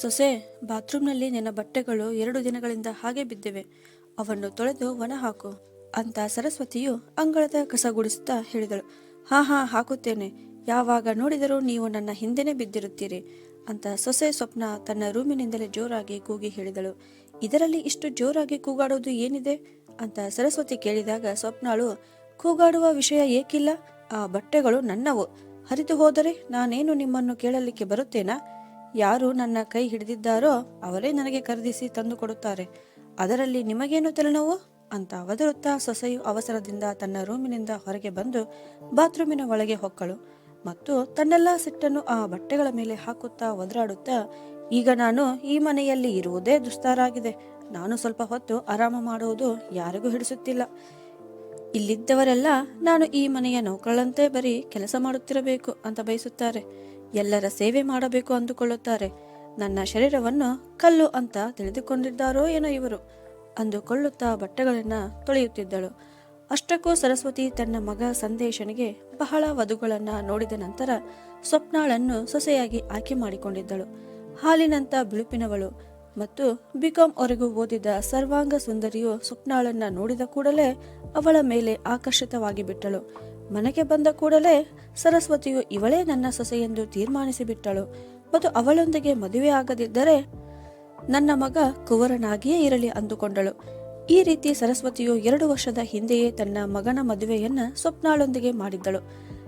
ಸೊಸೆ, ಬಾತ್ರೂಮ್ನಲ್ಲಿ ನಿನ್ನ ಬಟ್ಟೆಗಳು ಎರಡು ದಿನಗಳಿಂದ ಹಾಗೆ ಬಿದ್ದಿವೆ. ಅವನ್ನು ತೊಳೆದು ಒಣ ಹಾಕು. ಅಂತ ಸರಸ್ವತಿಯು ಅಂಗಳದ ಕಸ ಗುಡಿಸುತ್ತಾ ಹೇಳಿದಳು. ಹಾ ಹಾ, ಹಾಕುತ್ತೇನೆ. ಯಾವಾಗ ನೋಡಿದರೂ ನೀವು ನನ್ನ ಹಿಂದೆನೇ ಬಿದ್ದಿರುತ್ತೀರಿ ಅಂತ ಸೊಸೆ ಸ್ವಪ್ನ ತನ್ನ ರೂಮಿನಿಂದಲೇ ಜೋರಾಗಿ ಕೂಗಿ ಹೇಳಿದಳು. ಇದರಲ್ಲಿ ಇಷ್ಟು ಜೋರಾಗಿ ಕೂಗಾಡೋದು ಏನಿದೆ? ಅಂತ ಸರಸ್ವತಿ ಕೇಳಿದಾಗ ಸ್ವಪ್ನಾಳು, ಕೂಗಾಡುವ ವಿಷಯ ಏಕಿಲ್ಲ. ಆ ಬಟ್ಟೆಗಳು ನನ್ನವು. ಹರಿದು ಹೋದರೆ ನಾನೇನು ನಿಮ್ಮನ್ನು ಕೇಳಲಿಕ್ಕೆ ಬರುತ್ತೇನಾ? ಯಾರು ನನ್ನ ಕೈ ಹಿಡಿದಿದ್ದಾರೋ ಅವರೇ ನನಗೆ ಖರೀದಿಸಿ ತಂದು ಕೊಡುತ್ತಾರೆ. ಅದರಲ್ಲಿ ನಿಮಗೇನು ತಲೆನೋವು? ಅಂತ ಒದರುತ್ತಾ ಸೊಸೆಯು ಅವಸರದಿಂದ ತನ್ನ ರೂಮಿನಿಂದ ಹೊರಗೆ ಬಂದು ಬಾತ್ರೂಮಿನ ಒಳಗೆ ಹೊಕ್ಕಳು. ಮತ್ತು ತನ್ನೆಲ್ಲ ಸಿಟ್ಟನ್ನು ಆ ಬಟ್ಟೆಗಳ ಮೇಲೆ ಹಾಕುತ್ತಾ ಒದರಾಡುತ್ತಾ, ಈಗ ನಾನು ಈ ಮನೆಯಲ್ಲಿ ಇರುವುದೇ ದುಸ್ತಾರಾಗಿದೆ. ನಾನು ಸ್ವಲ್ಪ ಹೊತ್ತು ಆರಾಮ ಮಾಡುವುದು ಯಾರಿಗೂ ಹಿಡಿಸುತ್ತಿಲ್ಲ. ಇಲ್ಲಿದ್ದವರೆಲ್ಲ, ನಾನು ಈ ಮನೆಯ ನೌಕರಳಂತೆ ಬರೀ ಕೆಲಸ ಮಾಡುತ್ತಿರಬೇಕು ಅಂತ ಬಯಸುತ್ತಾರೆ. ಎಲ್ಲರ ಸೇವೆ ಮಾಡಬೇಕು ಅಂದುಕೊಳ್ಳುತ್ತಾರೆ. ನನ್ನ ಶರೀರವನ್ನು ಕಲ್ಲು ಅಂತ ತಿಳಿದುಕೊಂಡಿದ್ದಾರೋ ಏನೋ ಇವರು. ಅಂದುಕೊಳ್ಳುತ್ತಾ ಬಟ್ಟೆಗಳನ್ನು ತೊಳೆಯುತ್ತಿದ್ದಳು. ಅಷ್ಟಕ್ಕೂ ಸರಸ್ವತಿ ತನ್ನ ಮಗ ಸಂದೇಶನಿಗೆ ಬಹಳ ವಧುಗಳನ್ನು ನೋಡಿದ ನಂತರ ಸ್ವಪ್ನಾಳನ್ನು ಸೊಸೆಯಾಗಿ ಆಯ್ಕೆ ಮಾಡಿಕೊಂಡಿದ್ದಳು. ಹಾಲಿನಂತ ಬಿಳುಪಿನವಳು ಮತ್ತು ಬಿಕಾಂ ವರೆಗೂ ಓದಿದ ಸರ್ವಾಂಗ ಸುಂದರಿಯು ಸ್ವಪ್ನಾಳನ್ನು ನೋಡಿದ ಕೂಡಲೇ ಅವಳ ಮೇಲೆ ಆಕರ್ಷಿತವಾಗಿ ಬಿಟ್ಟಳು ಮನೆಗೆ ಬಂದ ಕೂಡಲೇ ಸರಸ್ವತಿಯು ಇವಳೇ ನನ್ನ ಸೊಸೆ ಎಂದು ತೀರ್ಮಾನಿಸಿಬಿಟ್ಟಳು ಮತ್ತು ಅವಳೊಂದಿಗೆ ಮದುವೆ ಆಗದಿದ್ದರೆ ನನ್ನ ಮಗ ಕುವರನಾಗಿಯೇ ಇರಲಿ ಅಂದುಕೊಂಡಳು. ಈ ರೀತಿ ಸರಸ್ವತಿಯು ಎರಡು ವರ್ಷದ ಹಿಂದೆಯೇ ತನ್ನ ಮಗನ ಮದುವೆಯನ್ನ ಸ್ವಪ್ನಾಳೊಂದಿಗೆ ಮಾಡಿದ್ದಳು.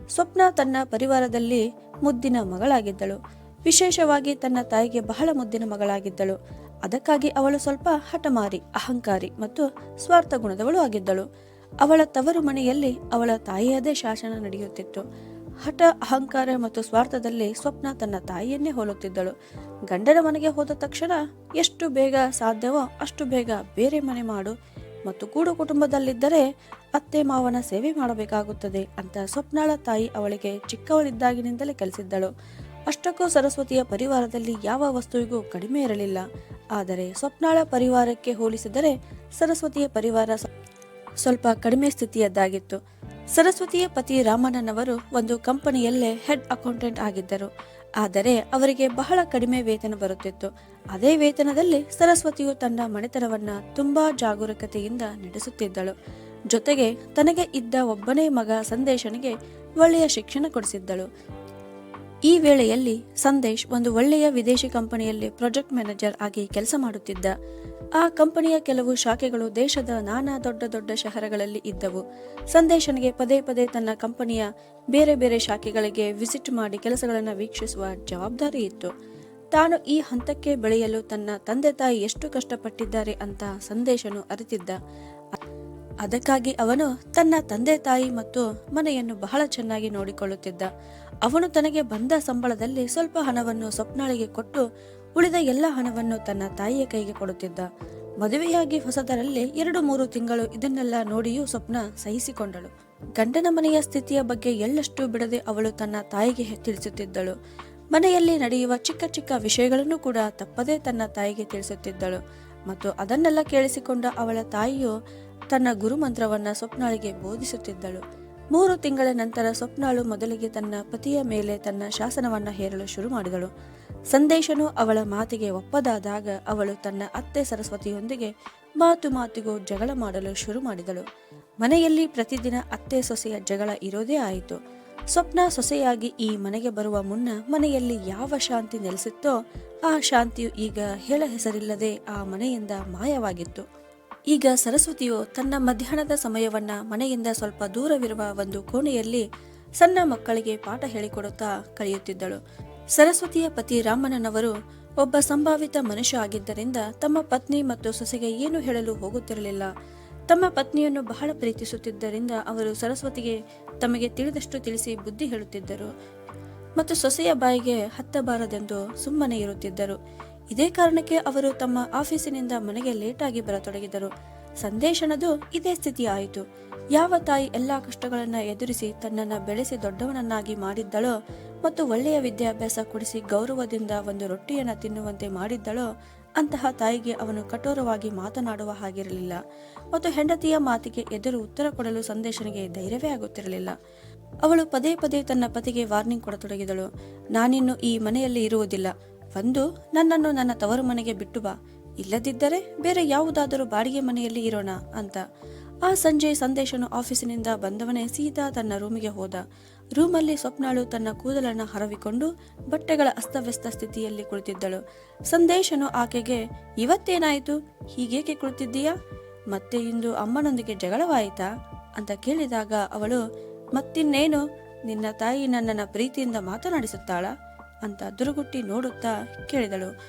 ಸ್ವಪ್ನ ತನ್ನ ಪರಿವಾರದಲ್ಲಿ ಮುದ್ದಿನ ಮಗಳಾಗಿದ್ದಳು. ವಿಶೇಷವಾಗಿ ತನ್ನ ತಾಯಿಗೆ ಬಹಳ ಮುದ್ದಿನ ಮಗಳಾಗಿದ್ದಳು. ಅದಕ್ಕಾಗಿ ಅವಳು ಸ್ವಲ್ಪ ಹಠಮಾರಿ, ಅಹಂಕಾರಿ ಮತ್ತು ಸ್ವಾರ್ಥ ಗುಣದವಳು ಆಗಿದ್ದಳು. ಅವಳ ತವರು ಮನೆಯಲ್ಲಿ ಅವಳ ತಾಯಿಯದೇ ಶಾಸನ ನಡೆಯುತ್ತಿತ್ತು. ಹಠ ಅಹಂಕಾರ ಮತ್ತು ಸ್ವಾರ್ಥದಲ್ಲಿ ಸ್ವಪ್ನ ತನ್ನ ತಾಯಿಯನ್ನೇ ಹೋಲುತ್ತಿದ್ದಳು. ಗಂಡನ ಮನೆಗೆ ಹೋದ ತಕ್ಷಣ ಎಷ್ಟು ಬೇಗ ಸಾಧ್ಯವೋ ಅಷ್ಟು ಬೇಗ ಬೇರೆ ಮನೆ ಮಾಡು ಮತ್ತು ಕೂಡು ಕುಟುಂಬದಲ್ಲಿದ್ದರೆ ಅತ್ತೆ ಮಾವನ ಸೇವೆ ಮಾಡಬೇಕಾಗುತ್ತದೆ ಅಂತ ಸ್ವಪ್ನಾಳ ತಾಯಿ ಅವಳಿಗೆ ಚಿಕ್ಕವಳಿದ್ದಾಗಿನಿಂದಲೇ ಕಲಿಸಿದ್ದಳು. ಅಷ್ಟಕ್ಕೂ ಸರಸ್ವತಿಯ ಪರಿವಾರದಲ್ಲಿ ಯಾವ ವಸ್ತುವಿಗೂ ಕಡಿಮೆ ಇರಲಿಲ್ಲ. ಆದರೆ ಸ್ವಪ್ನಾಳ ಪರಿವಾರಕ್ಕೆ ಹೋಲಿಸಿದರೆ ಸರಸ್ವತಿಯ ಪರಿವಾರ ಸ್ವಲ್ಪ ಕಡಿಮೆ ಸ್ಥಿತಿಯದ್ದಾಗಿತ್ತು. ಸರಸ್ವತಿಯ ಪತಿ ರಾಮಣ್ಣನವರು ಒಂದು ಕಂಪನಿಯಲ್ಲೇ ಹೆಡ್ ಅಕೌಂಟೆಂಟ್ ಆಗಿದ್ದರು. ಆದರೆ ಅವರಿಗೆ ಬಹಳ ಕಡಿಮೆ ವೇತನ ಬರುತ್ತಿತ್ತು. ಅದೇ ವೇತನದಲ್ಲಿ ಸರಸ್ವತಿಯು ತನ್ನ ಮನೆತನವನ್ನ ತುಂಬಾ ಜಾಗರೂಕತೆಯಿಂದ ನಡೆಸುತ್ತಿದ್ದಳು. ಜೊತೆಗೆ ತನಗೆ ಇದ್ದ ಒಬ್ಬನೇ ಮಗ ಸಂದೇಶನಿಗೆ ಒಳ್ಳೆಯ ಶಿಕ್ಷಣ ಕೊಡಿಸಿದ್ದಳು. ಈ ವೇಳೆಯಲ್ಲಿ ಸಂದೇಶ್ ಒಂದು ಒಳ್ಳೆಯ ವಿದೇಶಿ ಕಂಪನಿಯಲ್ಲಿ ಪ್ರಾಜೆಕ್ಟ್ ಮ್ಯಾನೇಜರ್ ಆಗಿ ಕೆಲಸ ಮಾಡುತ್ತಿದ್ದ. ಆ ಕಂಪನಿಯ ಕೆಲವು ಶಾಖೆಗಳು ದೇಶದ ನಾನಾ ದೊಡ್ಡ ದೊಡ್ಡ ಶಹರಗಳಲ್ಲಿ ಇದ್ದವು. ಸಂದೇಶನಿಗೆ ಪದೇ ಪದೇ ತನ್ನ ಕಂಪನಿಯ ಬೇರೆ ಬೇರೆ ಶಾಖೆಗಳಿಗೆ ವಿಸಿಟ್ ಮಾಡಿ ಕೆಲಸಗಳನ್ನು ವೀಕ್ಷಿಸುವ ಜವಾಬ್ದಾರಿ ಇತ್ತು. ತಾನು ಈ ಹಂತಕ್ಕೆ ಬೆಳೆಯಲು ತನ್ನ ತಂದೆ ತಾಯಿ ಎಷ್ಟು ಕಷ್ಟಪಟ್ಟಿದ್ದಾರೆ ಅಂತ ಸಂದೇಶನು ಅರಿತಿದ್ದ. ಅದಕ್ಕಾಗಿ ಅವನು ತನ್ನ ತಂದೆ ತಾಯಿ ಮತ್ತು ಮನೆಯನ್ನು ಬಹಳ ಚೆನ್ನಾಗಿ ನೋಡಿಕೊಳ್ಳುತ್ತಿದ್ದ. ಅವನು ತನಗೆ ಬಂದ ಸಂಬಳದಲ್ಲಿ ಸ್ವಲ್ಪ ಹಣವನ್ನು ಸ್ವಪ್ನಾಳಿಗೆ ಕೊಟ್ಟು ಉಳಿದ ಎಲ್ಲ ಹಣವನ್ನು ತನ್ನ ತಾಯಿಯ ಕೈಗೆ ಕೊಡುತ್ತಿದ್ದ. ಮದುವೆಯಾಗಿ ಹೊಸದರಲ್ಲಿ ಎರಡು ಮೂರು ತಿಂಗಳು ಇದನ್ನೆಲ್ಲ ನೋಡಿಯೂ ಸ್ವಪ್ನ ಸಹಿಸಿಕೊಂಡಳು. ಗಂಡನ ಮನೆಯ ಸ್ಥಿತಿಯ ಬಗ್ಗೆ ಎಳ್ಳಷ್ಟು ಬಿಡದೆ ಅವಳು ತನ್ನ ತಾಯಿಗೆ ತಿಳಿಸುತ್ತಿದ್ದಳು. ಮನೆಯಲ್ಲಿ ನಡೆಯುವ ಚಿಕ್ಕ ಚಿಕ್ಕ ವಿಷಯಗಳನ್ನು ಕೂಡ ತಪ್ಪದೇ ತನ್ನ ತಾಯಿಗೆ ತಿಳಿಸುತ್ತಿದ್ದಳು. ಮತ್ತು ಅದನ್ನೆಲ್ಲ ಕೇಳಿಸಿಕೊಂಡ ಅವಳ ತಾಯಿಯು ತನ್ನ ಗುರುಮಂತ್ರವನ್ನ ಸ್ವಪ್ನಾಳಿಗೆ ಬೋಧಿಸುತ್ತಿದ್ದಳು. ಮೂರು ತಿಂಗಳ ನಂತರ ಸ್ವಪ್ನಾಳು ಮೊದಲಿಗೆ ತನ್ನ ಪತಿಯ ಮೇಲೆ ತನ್ನ ಶಾಸನವನ್ನ ಹೇರಲು ಶುರು ಮಾಡಿದಳು. ಸಂದೇಶನು ಅವಳ ಮಾತಿಗೆ ಒಪ್ಪದಾದಾಗ ಅವಳು ತನ್ನ ಅತ್ತೆ ಸರಸ್ವತಿಯೊಂದಿಗೆ ಮಾತು ಮಾತಿಗೂ ಜಗಳ ಮಾಡಲು ಶುರು ಮಾಡಿದಳು. ಮನೆಯಲ್ಲಿ ಪ್ರತಿದಿನ ಅತ್ತೆ ಸೊಸೆಯ ಜಗಳ ಇರೋದೇ ಆಯಿತು. ಸ್ವಪ್ನ ಸೊಸೆಯಾಗಿ ಈ ಮನೆಗೆ ಬರುವ ಮುನ್ನ ಮನೆಯಲ್ಲಿ ಯಾವ ಶಾಂತಿ ನೆಲೆಸಿತ್ತೋ ಆ ಶಾಂತಿಯು ಈಗ ಹೇಳ ಹೆಸರಿಲ್ಲದೆ ಆ ಮನೆಯಿಂದ ಮಾಯವಾಗಿತ್ತು. ಈಗ ಸರಸ್ವತಿಯು ತನ್ನ ಮಧ್ಯಾಹ್ನದ ಸಮಯವನ್ನ ಮನೆಯಿಂದ ಸ್ವಲ್ಪ ದೂರವಿರುವ ಒಂದು ಕೋಣೆಯಲ್ಲಿ ಸಣ್ಣ ಮಕ್ಕಳಿಗೆ ಪಾಠ ಹೇಳಿಕೊಡುತ್ತಾ ಕಳೆಯುತ್ತಿದ್ದಳು. ಸರಸ್ವತಿಯ ಪತಿ ರಾಮಣ್ಣನವರು ಒಬ್ಬ ಸಂಭಾವಿತ ಮನುಷ್ಯ ಆಗಿದ್ದರಿಂದ ತಮ್ಮ ಪತ್ನಿ ಮತ್ತು ಸೊಸೆಗೆ ಏನು ಹೇಳಲು ಹೋಗುತ್ತಿರಲಿಲ್ಲ. ತಮ್ಮ ಪತ್ನಿಯನ್ನು ಬಹಳ ಪ್ರೀತಿಸುತ್ತಿದ್ದರಿಂದ ಅವರು ಸರಸ್ವತಿಗೆ ತಮಗೆ ತಿಳಿದಷ್ಟು ತಿಳಿಸಿ ಬುದ್ಧಿ ಹೇಳುತ್ತಿದ್ದರು ಮತ್ತು ಸೊಸೆಯ ಬಾಯಿಗೆ ಹತ್ತಬಾರದೆಂದು ಸುಮ್ಮನೆ ಇರುತ್ತಿದ್ದರು. ಇದೇ ಕಾರಣಕ್ಕೆ ಅವರು ತಮ್ಮ ಆಫೀಸಿನಿಂದ ಮನೆಗೆ ಲೇಟಾಗಿ ಬರತೊಡಗಿದರು. ಸಂದೇಶನದು ಇದೇ ಸ್ಥಿತಿ ಆಯಿತು ಯಾವ ತಾಯಿ ಎಲ್ಲಾ ಕಷ್ಟಗಳನ್ನು ಎದುರಿಸಿ ತನ್ನನ್ನ ಬೆಳೆಸಿ ದೊಡ್ಡವನನ್ನಾಗಿ ಮಾಡಿದ್ದಳೋ ಮತ್ತು ಒಳ್ಳೆಯ ವಿದ್ಯಾಭ್ಯಾಸ ಕೊಡಿಸಿ ಗೌರವದಿಂದ ಒಂದು ರೊಟ್ಟಿಯನ್ನು ತಿನ್ನುವಂತೆ ಮಾಡಿದ್ದಳೋ ಅಂತಹ ತಾಯಿಗೆ ಅವನು ಕಠೋರವಾಗಿ ಮಾತನಾಡುವ ಹಾಗಿರಲಿಲ್ಲ. ಮತ್ತು ಹೆಂಡತಿಯ ಮಾತಿಗೆ ಎದುರು ಉತ್ತರ ಕೊಡಲು ಸಂದೇಶನಿಗೆ ಧೈರ್ಯವೇ ಆಗುತ್ತಿರಲಿಲ್ಲ. ಅವಳು ಪದೇ ಪದೇ ತನ್ನ ಪತಿಗೆ ವಾರ್ನಿಂಗ್ ಕೊಡತೊಡಗಿದಳು. ನಾನಿನ್ನು ಈ ಮನೆಯಲ್ಲಿ ಇರುವುದಿಲ್ಲ. ಒಂದು ನನ್ನನ್ನು ನನ್ನ ತವರು ಮನೆಗೆ ಬಿಟ್ಟು ಬಾ. ಇಲ್ಲದಿದ್ದರೆ ಬೇರೆ ಯಾವುದಾದರೂ ಬಾಡಿಗೆ ಮನೆಯಲ್ಲಿ ಇರೋಣ, ಅಂತ. ಆ ಸಂಜೆ ಸಂದೇಶನು ಆಫೀಸಿನಿಂದ ಬಂದವನೇ ಸೀತಾ ತನ್ನ ರೂಮಿಗೆ ಹೋದ. ರೂಮಲ್ಲಿ ಸ್ವಪ್ನಾಳು ತನ್ನ ಕೂದಲನ್ನು ಹರವಿಕೊಂಡು ಬಟ್ಟೆಗಳ ಅಸ್ತವ್ಯಸ್ತ ಸ್ಥಿತಿಯಲ್ಲಿ ಕುಳಿತಿದ್ದಳು. ಸಂದೇಶನು ಆಕೆಗೆ, ಇವತ್ತೇನಾಯಿತು? ಹೀಗೇಕೆ ಕುಳಿತಿದ್ದೀಯಾ? ಮತ್ತೆ ಇಂದು ಅಮ್ಮನೊಂದಿಗೆ ಜಗಳವಾಯಿತಾ? ಅಂತ ಕೇಳಿದಾಗ ಅವಳು, ಮತ್ತಿನ್ನೇನು? ನಿನ್ನ ತಾಯಿ ನನ್ನನ್ನು ಪ್ರೀತಿಯಿಂದ ಮಾತನಾಡಿಸುತ್ತಾಳ? ಅಂತ ದುರುಗುಟ್ಟಿ ನೋಡುತ್ತಾ ಕೇಳಿದಳು.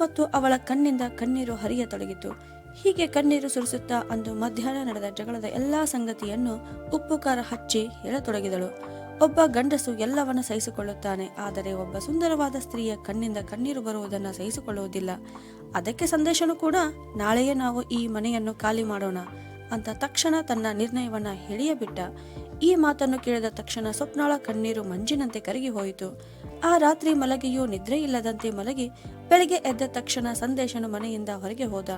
ಮತ್ತು ಅವಳ ಕಣ್ಣಿಂದ ಕಣ್ಣೀರು ಹರಿಯತೊಡಗಿತು ಹೀಗೆ ಕಣ್ಣೀರು ಸುರಿಸುತ್ತಾ ಅಂದು ಮಧ್ಯಾಹ್ನ ನಡೆದ ಜಗಳದ ಎಲ್ಲಾ ಸಂಗತಿಯನ್ನು ಉಪ್ಪು ಖಾರ ಹಚ್ಚಿ ಹೇಳತೊಡಗಿದಳು. ಒಬ್ಬ ಗಂಡಸು ಎಲ್ಲವನ್ನ ಸಹಿಸಿಕೊಳ್ಳುತ್ತಾನೆ, ಆದರೆ ಒಬ್ಬ ಸುಂದರವಾದ ಸ್ತ್ರೀಯ ಕಣ್ಣಿಂದ ಕಣ್ಣೀರು ಬರುವುದನ್ನು ಸಹಿಸಿಕೊಳ್ಳುವುದಿಲ್ಲ. ಅದಕ್ಕೆ ಸಂದೇಶನು ಕೂಡ, ನಾಳೆಯೇ ನಾವು ಈ ಮನೆಯನ್ನು ಖಾಲಿ ಮಾಡೋಣ ಅಂತ ತಕ್ಷಣ ತನ್ನ ನಿರ್ಣಯವನ್ನ ಹೇಳಿಯೇ ಬಿಟ್ಟ ಈ ಮಾತನ್ನು ಕೇಳಿದ ತಕ್ಷಣ ಸ್ವಪ್ನಾಳ ಕಣ್ಣೀರು ಮಂಜಿನಂತೆ ಕರಗಿ ಹೋಯಿತು. ಆ ರಾತ್ರಿ ಮಲಗಿಯೂ ನಿದ್ರೆ ಇಲ್ಲದಂತೆ ಮಲಗಿ ಬೆಳಗ್ಗೆ ಎದ್ದ ತಕ್ಷಣ ಸಂದೇಶನು ಮನೆಯಿಂದ ಹೊರಗೆ ಹೋದ.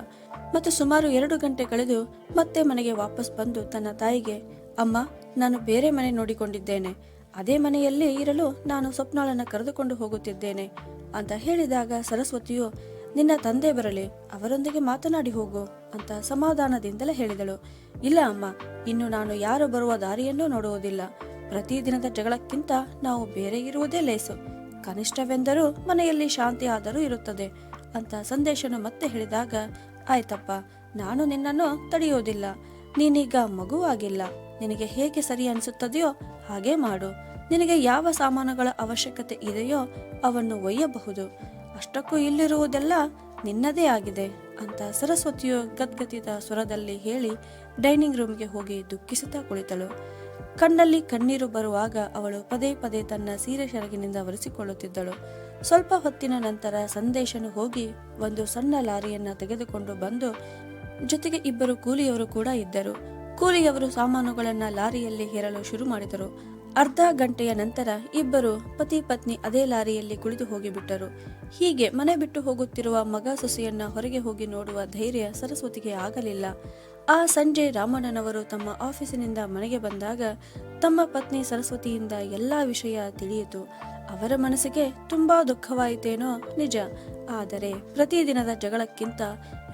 ಮತ್ತು ಸುಮಾರು ಎರಡು ಗಂಟೆ ಕಳೆದು ಮತ್ತೆ ಮನೆಗೆ ವಾಪಸ್ ಬಂದು ತನ್ನ ತಾಯಿಗೆ, ಅಮ್ಮ, ನಾನು ಬೇರೆ ಮನೆ ನೋಡಿಕೊಂಡಿದ್ದೇನೆ. ಅದೇ ಮನೆಯಲ್ಲೇ ಇರಲು ನಾನು ಸ್ವಪ್ನಾಳನ್ನ ಕರೆದುಕೊಂಡು ಹೋಗುತ್ತಿದ್ದೇನೆ ಅಂತ ಹೇಳಿದಾಗ ಸರಸ್ವತಿಯು, ನಿನ್ನ ತಂದೆ ಬರಲಿ, ಅವರೊಂದಿಗೆ ಮಾತನಾಡಿ ಹೋಗು. ಅಂತ ಸಮಾಧಾನದಿಂದಲೇ ಹೇಳಿದಳು. ಇಲ್ಲ ಅಮ್ಮ, ಇನ್ನು ನಾನು ಯಾರು ಬರುವ ದಾರಿಯನ್ನೂ ನೋಡುವುದಿಲ್ಲ. ಪ್ರತಿದಿನದ ಜಗಳಕ್ಕಿಂತ ನಾವು ಬೇರೆ ಇರುವುದೇ ಲೇಸು. ಕನಿಷ್ಠವೆಂದರೂ ಮನೆಯಲ್ಲಿ ಶಾಂತಿ ಆದರೂ ಇರುತ್ತದೆ ಅಂತ ಸಂದೇಶನು ಮತ್ತೆ ಹೇಳಿದಾಗ, ಆಯ್ತಪ್ಪ, ನಾನು ನಿನ್ನನ್ನು ತಡೆಯುವುದಿಲ್ಲ. ನೀನೀಗ ಮಗುವಾಗಿಲ್ಲ ನಿನಗೆ ಹೇಗೆ ಸರಿ ಅನಿಸುತ್ತದೆಯೋ ಹಾಗೆ ಮಾಡು. ನಿನಗೆ ಯಾವ ಸಾಮಾನುಗಳ ಅವಶ್ಯಕತೆ ಇದೆಯೋ ಅವನ್ನು ಒಯ್ಯಬಹುದು. ಅಷ್ಟಕ್ಕೂ ಇಲ್ಲಿರುವುದೆಲ್ಲ ನಿನ್ನದೇ ಆಗಿದೆ. ಅಂತ ಸರಸ್ವತಿಯು ಗದ್ಗದಿದ ಸ್ವರದಲ್ಲಿ ಹೇಳಿ ಡೈನಿಂಗ್ ರೂಮ್ಗೆ ಹೋಗಿ ದುಃಖಿಸುತ್ತಾ ಕುಳಿತಳು. ಕಣ್ಣಲ್ಲಿ ಕಣ್ಣೀರು ಬರುವಾಗ ಅವಳು ಪದೇ ಪದೇ ತನ್ನ ಸೀರೆ ಸೆರಗಿನಿಂದ ಒರೆಸಿಕೊಳ್ಳುತ್ತಿದ್ದಳು. ಸ್ವಲ್ಪ ಹೊತ್ತಿನ ನಂತರ ಸಂದೇಶನು ಹೋಗಿ ಒಂದು ಸಣ್ಣ ಲಾರಿಯನ್ನ ತೆಗೆದುಕೊಂಡು ಬಂದು ಜೊತೆಗೆ ಇಬ್ಬರು ಕೂಲಿಯವರು ಕೂಡ ಇದ್ದರು. ಕೂಲಿಯವರು ಸಾಮಾನುಗಳನ್ನ ಲಾರಿಯಲ್ಲಿ ಹೇರಲು ಶುರು ಮಾಡಿದರು. ಅರ್ಧ ಗಂಟೆಯ ನಂತರ ಇಬ್ಬರು ಪತಿ ಪತ್ನಿ ಅದೇ ಲಾರಿಯಲ್ಲಿ ಕುಳಿತು ಹೋಗಿಬಿಟ್ಟರು. ಹೀಗೆ ಮನೆ ಬಿಟ್ಟು ಹೋಗುತ್ತಿರುವ ಮಗ ಸೊಸೆಯನ್ನ ಹೊರಗೆ ಹೋಗಿ ನೋಡುವ ಧೈರ್ಯ ಸರಸ್ವತಿಗೆ ಆಗಲಿಲ್ಲ. ಆ ಸಂಜೆ ರಾಮಣ್ಣನವರು ತಮ್ಮ ಆಫೀಸಿನಿಂದ ಮನೆಗೆ ಬಂದಾಗ ತಮ್ಮ ಪತ್ನಿ ಸರಸ್ವತಿಯಿಂದ ಎಲ್ಲಾ ವಿಷಯ ತಿಳಿಯಿತು. ಅವರ ಮನಸ್ಸಿಗೆ ತುಂಬಾ ದುಃಖವಾಯಿತೇನೋ ನಿಜ. ಆದರೆ ಪ್ರತಿದಿನದ ಜಗಳಕ್ಕಿಂತ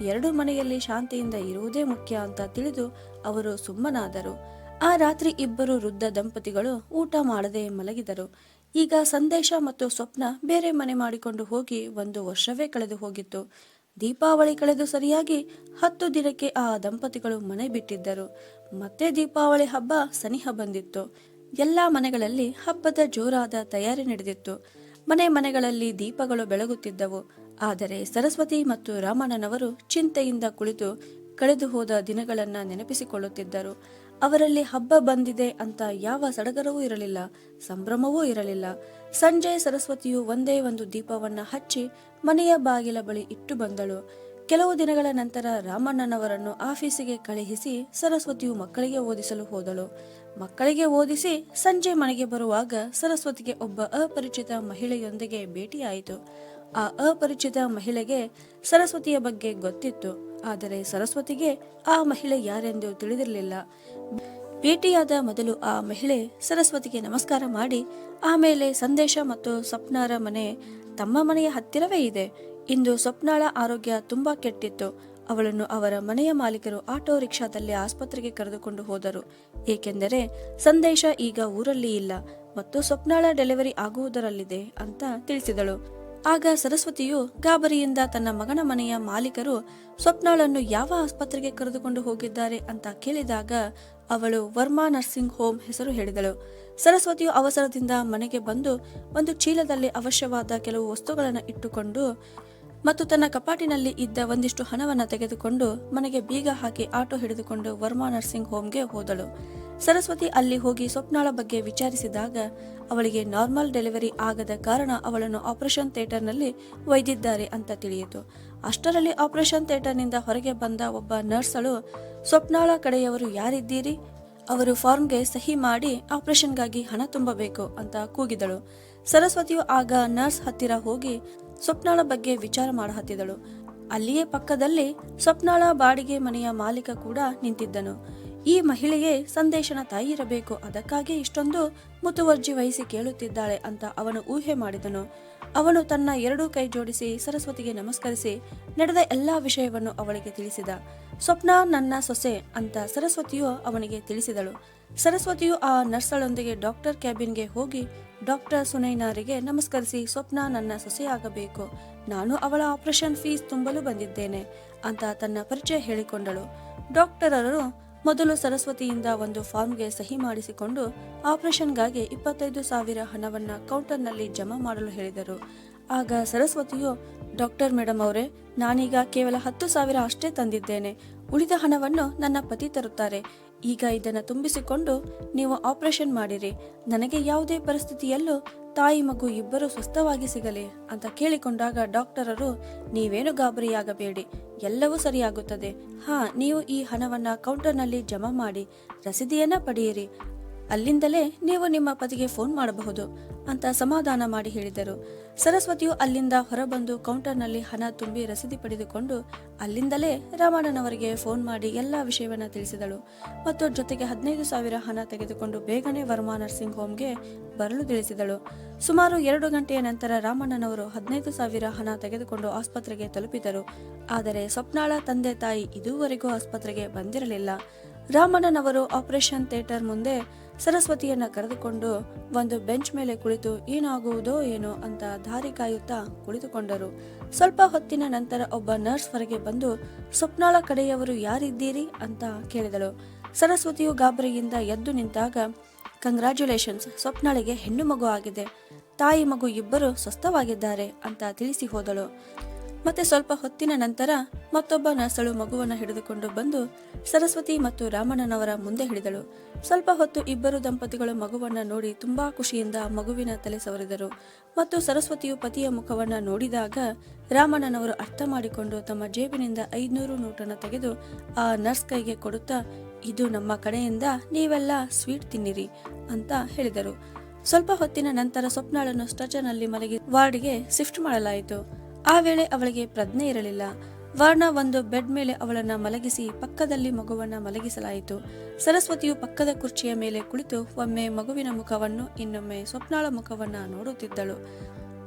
ಎರಡು ಮನೆಯಲ್ಲಿ ಶಾಂತಿಯಿಂದ ಇರುವುದೇ ಮುಖ್ಯ ಅಂತ ತಿಳಿದು ಅವರು ಸುಮ್ಮನಾದರು. ಆ ರಾತ್ರಿ ಇಬ್ಬರು ವೃದ್ಧ ದಂಪತಿಗಳು ಊಟ ಮಾಡದೆ ಮಲಗಿದರು. ಈಗ ಸಂದೇಶ ಮತ್ತು ಸ್ವಪ್ನ ಬೇರೆ ಮನೆ ಮಾಡಿಕೊಂಡು ಹೋಗಿ ಒಂದು ವರ್ಷವೇ ಕಳೆದು ಹೋಗಿತ್ತು. ದೀಪಾವಳಿ ಕಳೆದು ಸರಿಯಾಗಿ ಹತ್ತು ದಿನಕ್ಕೆ ಆ ದಂಪತಿಗಳು ಮನೆ ಬಿಟ್ಟಿದ್ದರು. ಮತ್ತೆ ದೀಪಾವಳಿ ಹಬ್ಬ ಸನಿಹ ಬಂದಿತ್ತು. ಎಲ್ಲಾ ಮನೆಗಳಲ್ಲಿ ಹಬ್ಬದ ಜೋರಾದ ತಯಾರಿ ನಡೆದಿತ್ತು. ಮನೆ ಮನೆಗಳಲ್ಲಿ ದೀಪಗಳು ಬೆಳಗುತ್ತಿದ್ದವು. ಆದರೆ ಸರಸ್ವತಿ ಮತ್ತು ರಾಮಣ್ಣನವರು ಚಿಂತೆಯಿಂದ ಕುಳಿತು ಕಳೆದು ಹೋದ ದಿನಗಳನ್ನ ನೆನಪಿಸಿಕೊಳ್ಳುತ್ತಿದ್ದರು. ಅವರಲ್ಲಿ ಹಬ್ಬ ಬಂದಿದೆ ಅಂತ ಯಾವ ಸಡಗರವೂ ಇರಲಿಲ್ಲ, ಸಂಭ್ರಮವೂ ಇರಲಿಲ್ಲ. ಸಂಜೆ ಸರಸ್ವತಿಯು ಒಂದೇ ಒಂದು ದೀಪವನ್ನ ಹಚ್ಚಿ ಮನೆಯ ಬಾಗಿಲ ಬಳಿ ಇಟ್ಟು ಬಂದಳು. ಕೆಲವು ದಿನಗಳ ನಂತರ ರಾಮಣ್ಣನವರನ್ನು ಆಫೀಸಿಗೆ ಕಳುಹಿಸಿ ಸರಸ್ವತಿಯು ಮಕ್ಕಳಿಗೆ ಓದಿಸಲು ಹೋದಳು. ಮಕ್ಕಳಿಗೆ ಓದಿಸಿ ಸಂಜೆ ಮನೆಗೆ ಬರುವಾಗ ಸರಸ್ವತಿಗೆ ಒಬ್ಬ ಅಪರಿಚಿತ ಮಹಿಳೆಯೊಂದಿಗೆ ಭೇಟಿಯಾಯಿತು. ಆ ಅಪರಿಚಿತ ಮಹಿಳೆಗೆ ಸರಸ್ವತಿಯ ಬಗ್ಗೆ ಗೊತ್ತಿತ್ತು, ಆದರೆ ಸರಸ್ವತಿಗೆ ಆ ಮಹಿಳೆ ಯಾರೆಂದು ತಿಳಿದಿರಲಿಲ್ಲ. ಭೇಟಿಯಾದ ಮೊದಲು ಆ ಮಹಿಳೆ ಸರಸ್ವತಿಗೆ ನಮಸ್ಕಾರ ಮಾಡಿ, ಆಮೇಲೆ ಸಂದೇಶ ಮತ್ತು ಸ್ವಪ್ನಾರ ಮನೆ ತಮ್ಮ ಮನೆಯ ಹತ್ತಿರವೇ ಇದೆ. ಇಂದು ಸ್ವಪ್ನಾಳ ಆರೋಗ್ಯ ತುಂಬಾ ಕೆಟ್ಟಿತ್ತು. ಅವಳನ್ನು ಅವರ ಮನೆಯ ಮಾಲೀಕರು ಆಟೋ ರಿಕ್ಷಾದಲ್ಲಿ ಆಸ್ಪತ್ರೆಗೆ ಕರೆದುಕೊಂಡು ಹೋದರು. ಏಕೆಂದರೆ ಸಂದೇಶ ಈಗ ಊರಲ್ಲಿ ಇಲ್ಲ ಮತ್ತು ಸ್ವಪ್ನಾಳ ಡೆಲಿವರಿ ಆಗುವುದರಲ್ಲಿದೆ ಅಂತ ತಿಳಿಸಿದಳು. ಆಗ ಸರಸ್ವತಿಯು ಗಾಬರಿಯಿಂದ ತನ್ನ ಮಗನ ಮನೆಯ ಮಾಲೀಕರು ಸ್ವಪ್ನಾಳನ್ನು ಯಾವ ಆಸ್ಪತ್ರೆಗೆ ಕರೆದುಕೊಂಡು ಹೋಗಿದ್ದಾರೆ ಅಂತ ಕೇಳಿದಾಗ ಅವಳು ವರ್ಮಾ ನರ್ಸಿಂಗ್ ಹೋಮ್ ಹೆಸರು ಹೇಳಿದಳು. ಸರಸ್ವತಿಯು ಅವಸರದಿಂದ ಮನೆಗೆ ಬಂದು ಒಂದು ಚೀಲದಲ್ಲಿ ಅವಶ್ಯವಾದ ಕೆಲವು ವಸ್ತುಗಳನ್ನು ಇಟ್ಟುಕೊಂಡು ಮತ್ತು ತನ್ನ ಕಪಾಟಿನಲ್ಲಿ ಇದ್ದ ಒಂದಿಷ್ಟು ಹಣವನ್ನು ತೆಗೆದುಕೊಂಡು ಮನೆಗೆ ಬೀಗ ಹಾಕಿ ಆಟೋ ಹಿಡಿದುಕೊಂಡು ವರ್ಮಾ ನರ್ಸಿಂಗ್ ಹೋಮ್ಗೆ ಹೋದಳು. ಸರಸ್ವತಿ ಅಲ್ಲಿ ಹೋಗಿ ಸ್ವಪ್ನಾಳ ಬಗ್ಗೆ ವಿಚಾರಿಸಿದಾಗ ಅವಳಿಗೆ ನಾರ್ಮಲ್ ಡೆಲಿವರಿ ಆಗದ ಕಾರಣ ಅವಳನ್ನು ಆಪರೇಷನ್ ಥಿಯೇಟರ್ನಲ್ಲಿ ಒಯ್ದಿದ್ದಾರೆ ಅಂತ ತಿಳಿಯಿತು. ಅಷ್ಟರಲ್ಲಿ ಆಪರೇಷನ್ ಥಿಯೇಟರ್ನಿಂದ ಹೊರಗೆ ಬಂದ ಒಬ್ಬ ನರ್ಸಳು ಸ್ವಪ್ನಾಳ ಕಡೆಯವರು ಯಾರಿದ್ದೀರಿ? ಅವರು ಫಾರ್ಮ್ಗೆ ಸಹಿ ಮಾಡಿ ಆಪರೇಷನ್ಗಾಗಿ ಹಣ ತುಂಬಬೇಕು ಅಂತ ಕೂಗಿದಳು. ಸರಸ್ವತಿಯು ಆಗ ನರ್ಸ್ ಹತ್ತಿರ ಹೋಗಿ ಸ್ವಪ್ನಾಳ ಬಗ್ಗೆ ವಿಚಾರ ಮಾಡಹತ್ತಿದಳು. ಅಲ್ಲಿಯೇ ಪಕ್ಕದಲ್ಲಿ ಸ್ವಪ್ನಾಳ ಬಾಡಿಗೆ ಮನೆಯ ಮಾಲೀಕ ಕೂಡ ನಿಂತಿದ್ದನು. ಈ ಮಹಿಳೆಯೇ ಸಂದೇಶನ ತಾಯಿ ಇರಬೇಕು ಅದಕ್ಕಾಗಿ ಇಷ್ಟೊಂದು ಮುತುವರ್ಜಿ ವಹಿಸಿ ಕೇಳುತ್ತಿದ್ದಾಳೆ ಅಂತ ಅವನು ಊಹೆ ಮಾಡಿದನು. ಅವನು ತನ್ನ ಎರಡೂ ಕೈ ಜೋಡಿಸಿ ಸರಸ್ವತಿಗೆ ನಮಸ್ಕರಿಸಿ ನಡೆದ ಎಲ್ಲಾ ವಿಷಯವನ್ನು ಅವಳಿಗೆ ತಿಳಿಸಿದ. ಸ್ವಪ್ನ ನನ್ನ ಸೊಸೆ ಅಂತ ಸರಸ್ವತಿಯು ಅವನಿಗೆ ತಿಳಿಸಿದಳು. ಸರಸ್ವತಿಯು ಆ ನರ್ಸಳೊಂದಿಗೆ ಡಾಕ್ಟರ್ ಕ್ಯಾಬಿನ್ಗೆ ಹೋಗಿ ಡಾಕ್ಟರ್ ಸುನೈನಾರಿಗೆ ನಮಸ್ಕರಿಸಿ ಸ್ವಪ್ನ ನನ್ನ ಸೊಸೆಯಾಗಬೇಕು. ನಾನು ಅವಳ ಆಪರೇಷನ್ ಫೀಸ್ ತುಂಬಲು ಬಂದಿದ್ದೇನೆ ಅಂತ ತನ್ನ ಪರಿಚಯ ಹೇಳಿಕೊಂಡಳು. ಡಾಕ್ಟರರು ಮೊದಲು ಸರಸ್ವತಿಯಿಂದ ಒಂದು ಫಾರ್ಮ್ಗೆ ಸಹಿ ಮಾಡಿಸಿಕೊಂಡು ಆಪರೇಷನ್ಗಾಗಿ ಇಪ್ಪತ್ತೈದು ಸಾವಿರ ಹಣವನ್ನು ಕೌಂಟರ್ನಲ್ಲಿ ಜಮಾ ಮಾಡಲು ಹೇಳಿದರು. ಆಗ ಸರಸ್ವತಿಯು, ಡಾಕ್ಟರ್ ಮೇಡಮ್ ಅವರೇ, ನಾನೀಗ ಕೇವಲ ಹತ್ತು ಸಾವಿರ ಅಷ್ಟೇ ತಂದಿದ್ದೇನೆ. ಉಳಿದ ಹಣವನ್ನು ನನ್ನ ಪತಿ ತರುತ್ತಾರೆ. ಈಗ ಇದನ್ನು ತುಂಬಿಸಿಕೊಂಡು ನೀವು ಆಪರೇಷನ್ ಮಾಡಿರಿ. ನನಗೆ ಯಾವುದೇ ಪರಿಸ್ಥಿತಿಯಲ್ಲೂ ತಾಯಿ ಮಗು ಇಬ್ಬರು ಸ್ವಸ್ಥವಾಗಿ ಸಿಗಲಿ ಅಂತ ಕೇಳಿಕೊಂಡಾಗ ಡಾಕ್ಟರರು, ನೀವೇನು ಗಾಬರಿಯಾಗಬೇಡಿ, ಎಲ್ಲವೂ ಸರಿಯಾಗುತ್ತದೆ. ಹಾ, ನೀವು ಈ ಹಣವನ್ನ ಕೌಂಟರ್ನಲ್ಲಿ ಜಮಾ ಮಾಡಿ, ರಸೀದಿಯನ್ನ ಪಡೆಯಿರಿ. ಅಲ್ಲಿಂದಲೇ ನೀವು ನಿಮ್ಮ ಪತಿಗೆ ಫೋನ್ ಮಾಡಬಹುದು ಅಂತ ಸಮಾಧಾನ ಮಾಡಿ ಹೇಳಿದರು. ಸರಸ್ವತಿಯು ಅಲ್ಲಿಂದ ಹೊರಬಂದು ಕೌಂಟರ್ನಲ್ಲಿ ಹಣ ತುಂಬಿ ರಸೀದಿ ಪಡೆದುಕೊಂಡು ಅಲ್ಲಿಂದಲೇ ರಾಮಣ್ಣನವರಿಗೆ ಫೋನ್ ಮಾಡಿ ಎಲ್ಲ ವಿಷಯವನ್ನ ತಿಳಿಸಿದಳು. ಮತ್ತು ಜೊತೆಗೆ ಹದಿನೈದು ಸಾವಿರ ಹಣ ತೆಗೆದುಕೊಂಡು ಬೇಗನೆ ವರ್ಮಾ ನರ್ಸಿಂಗ್ ಹೋಮ್ಗೆ ಬರಲು ತಿಳಿಸಿದಳು. ಸುಮಾರು ಎರಡು ಗಂಟೆಯ ನಂತರ ರಾಮಣ್ಣನವರು ಹದಿನೈದು ಸಾವಿರ ಹಣ ತೆಗೆದುಕೊಂಡು ಆಸ್ಪತ್ರೆಗೆ ತಲುಪಿದರು. ಆದರೆ ಸ್ವಪ್ನಾಳ ತಂದೆ ತಾಯಿ ಇದುವರೆಗೂ ಆಸ್ಪತ್ರೆಗೆ ಬಂದಿರಲಿಲ್ಲ. ರಾಮಣ್ಣನವರು ಆಪರೇಷನ್ ಥಿಯೇಟರ್ ಮುಂದೆ ಸರಸ್ವತಿಯನ್ನ ಕರೆದುಕೊಂಡು ಒಂದು ಬೆಂಚ್ ಮೇಲೆ ಕುಳಿತು ಏನಾಗುವುದೋ ಏನೋ ಅಂತ ದಾರಿ ಕಾಯುತ್ತಾ ಕುಳಿತುಕೊಂಡರು. ಸ್ವಲ್ಪ ಹೊತ್ತಿನ ನಂತರ ಒಬ್ಬ ನರ್ಸ್ ಹೊರಗೆ ಬಂದು, ಸ್ವಪ್ನಾಳ ಕಡೆಯವರು ಯಾರಿದ್ದೀರಿ? ಅಂತ ಕೇಳಿದಳು. ಸರಸ್ವತಿಯು ಗಾಬರಿಯಿಂದ ಎದ್ದು ನಿಂತಾಗ, ಕಂಗ್ರ್ಯಾಚುಲೇಷನ್ಸ್, ಸ್ವಪ್ನಾಳಿಗೆ ಹೆಣ್ಣು ಮಗು ಆಗಿದೆ. ತಾಯಿ ಮಗು ಇಬ್ಬರು ಸ್ವಸ್ಥವಾಗಿದ್ದಾರೆ ಅಂತ ತಿಳಿಸಿ ಹೋದಳು. ಮತ್ತೆ ಸ್ವಲ್ಪ ಹೊತ್ತಿನ ನಂತರ ಮತ್ತೊಬ್ಬ ನರ್ಸಳು ಮಗುವನ್ನು ಹಿಡಿದುಕೊಂಡು ಬಂದು ಸರಸ್ವತಿ ಮತ್ತು ರಾಮಣ್ಣನವರ ಮುಂದೆ ಹಿಡಿದಳು. ಸ್ವಲ್ಪ ಹೊತ್ತು ಇಬ್ಬರು ದಂಪತಿಗಳು ಮಗುವನ್ನ ನೋಡಿ ತುಂಬಾ ಖುಷಿಯಿಂದ ಮಗುವಿನ ತಲೆ ಸವರಿದರು. ಮತ್ತು ಸರಸ್ವತಿಯು ಪತಿಯ ಮುಖವನ್ನ ನೋಡಿದಾಗ ರಾಮಣ್ಣನವರು ಅರ್ಥ ಮಾಡಿಕೊಂಡು ತಮ್ಮ ಜೇಬಿನಿಂದ ಐದ್ನೂರು ನೋಟನ್ನು ತೆಗೆದು ಆ ನರ್ಸ್ ಕೈಗೆ ಕೊಡುತ್ತಾ, ಇದು ನಮ್ಮ ಕಡೆಯಿಂದ ನೀವೆಲ್ಲ ಸ್ವೀಟ್ ತಿನ್ನಿರಿ ಅಂತ ಹೇಳಿದರು. ಸ್ವಲ್ಪ ಹೊತ್ತಿನ ನಂತರ ಸ್ವಪ್ನಾಳನ್ನು ಸ್ಟ್ರೆಚರ್ನಲ್ಲಿ ಮಲಗಿ ವಾರ್ಡ್ಗೆ ಶಿಫ್ಟ್ ಮಾಡಲಾಯಿತು. ಆ ವೇಳೆ ಅವಳಿಗೆ ಪ್ರಜ್ಞೆ ಇರಲಿಲ್ಲ. ವರ್ಣ ಒಂದು ಬೆಡ್ ಮೇಲೆ ಅವಳನ್ನ ಮಲಗಿಸಿ ಪಕ್ಕದಲ್ಲಿ ಮಗುವನ್ನ ಮಲಗಿಸಲಾಯಿತು. ಸರಸ್ವತಿಯು ಪಕ್ಕದ ಕುರ್ಚಿಯ ಮೇಲೆ ಕುಳಿತು ಒಮ್ಮೆ ಮಗುವಿನ ಮುಖವನ್ನು, ಇನ್ನೊಮ್ಮೆ ಸ್ವಪ್ನಾಳ ಮುಖವನ್ನ ನೋಡುತ್ತಿದ್ದಳು.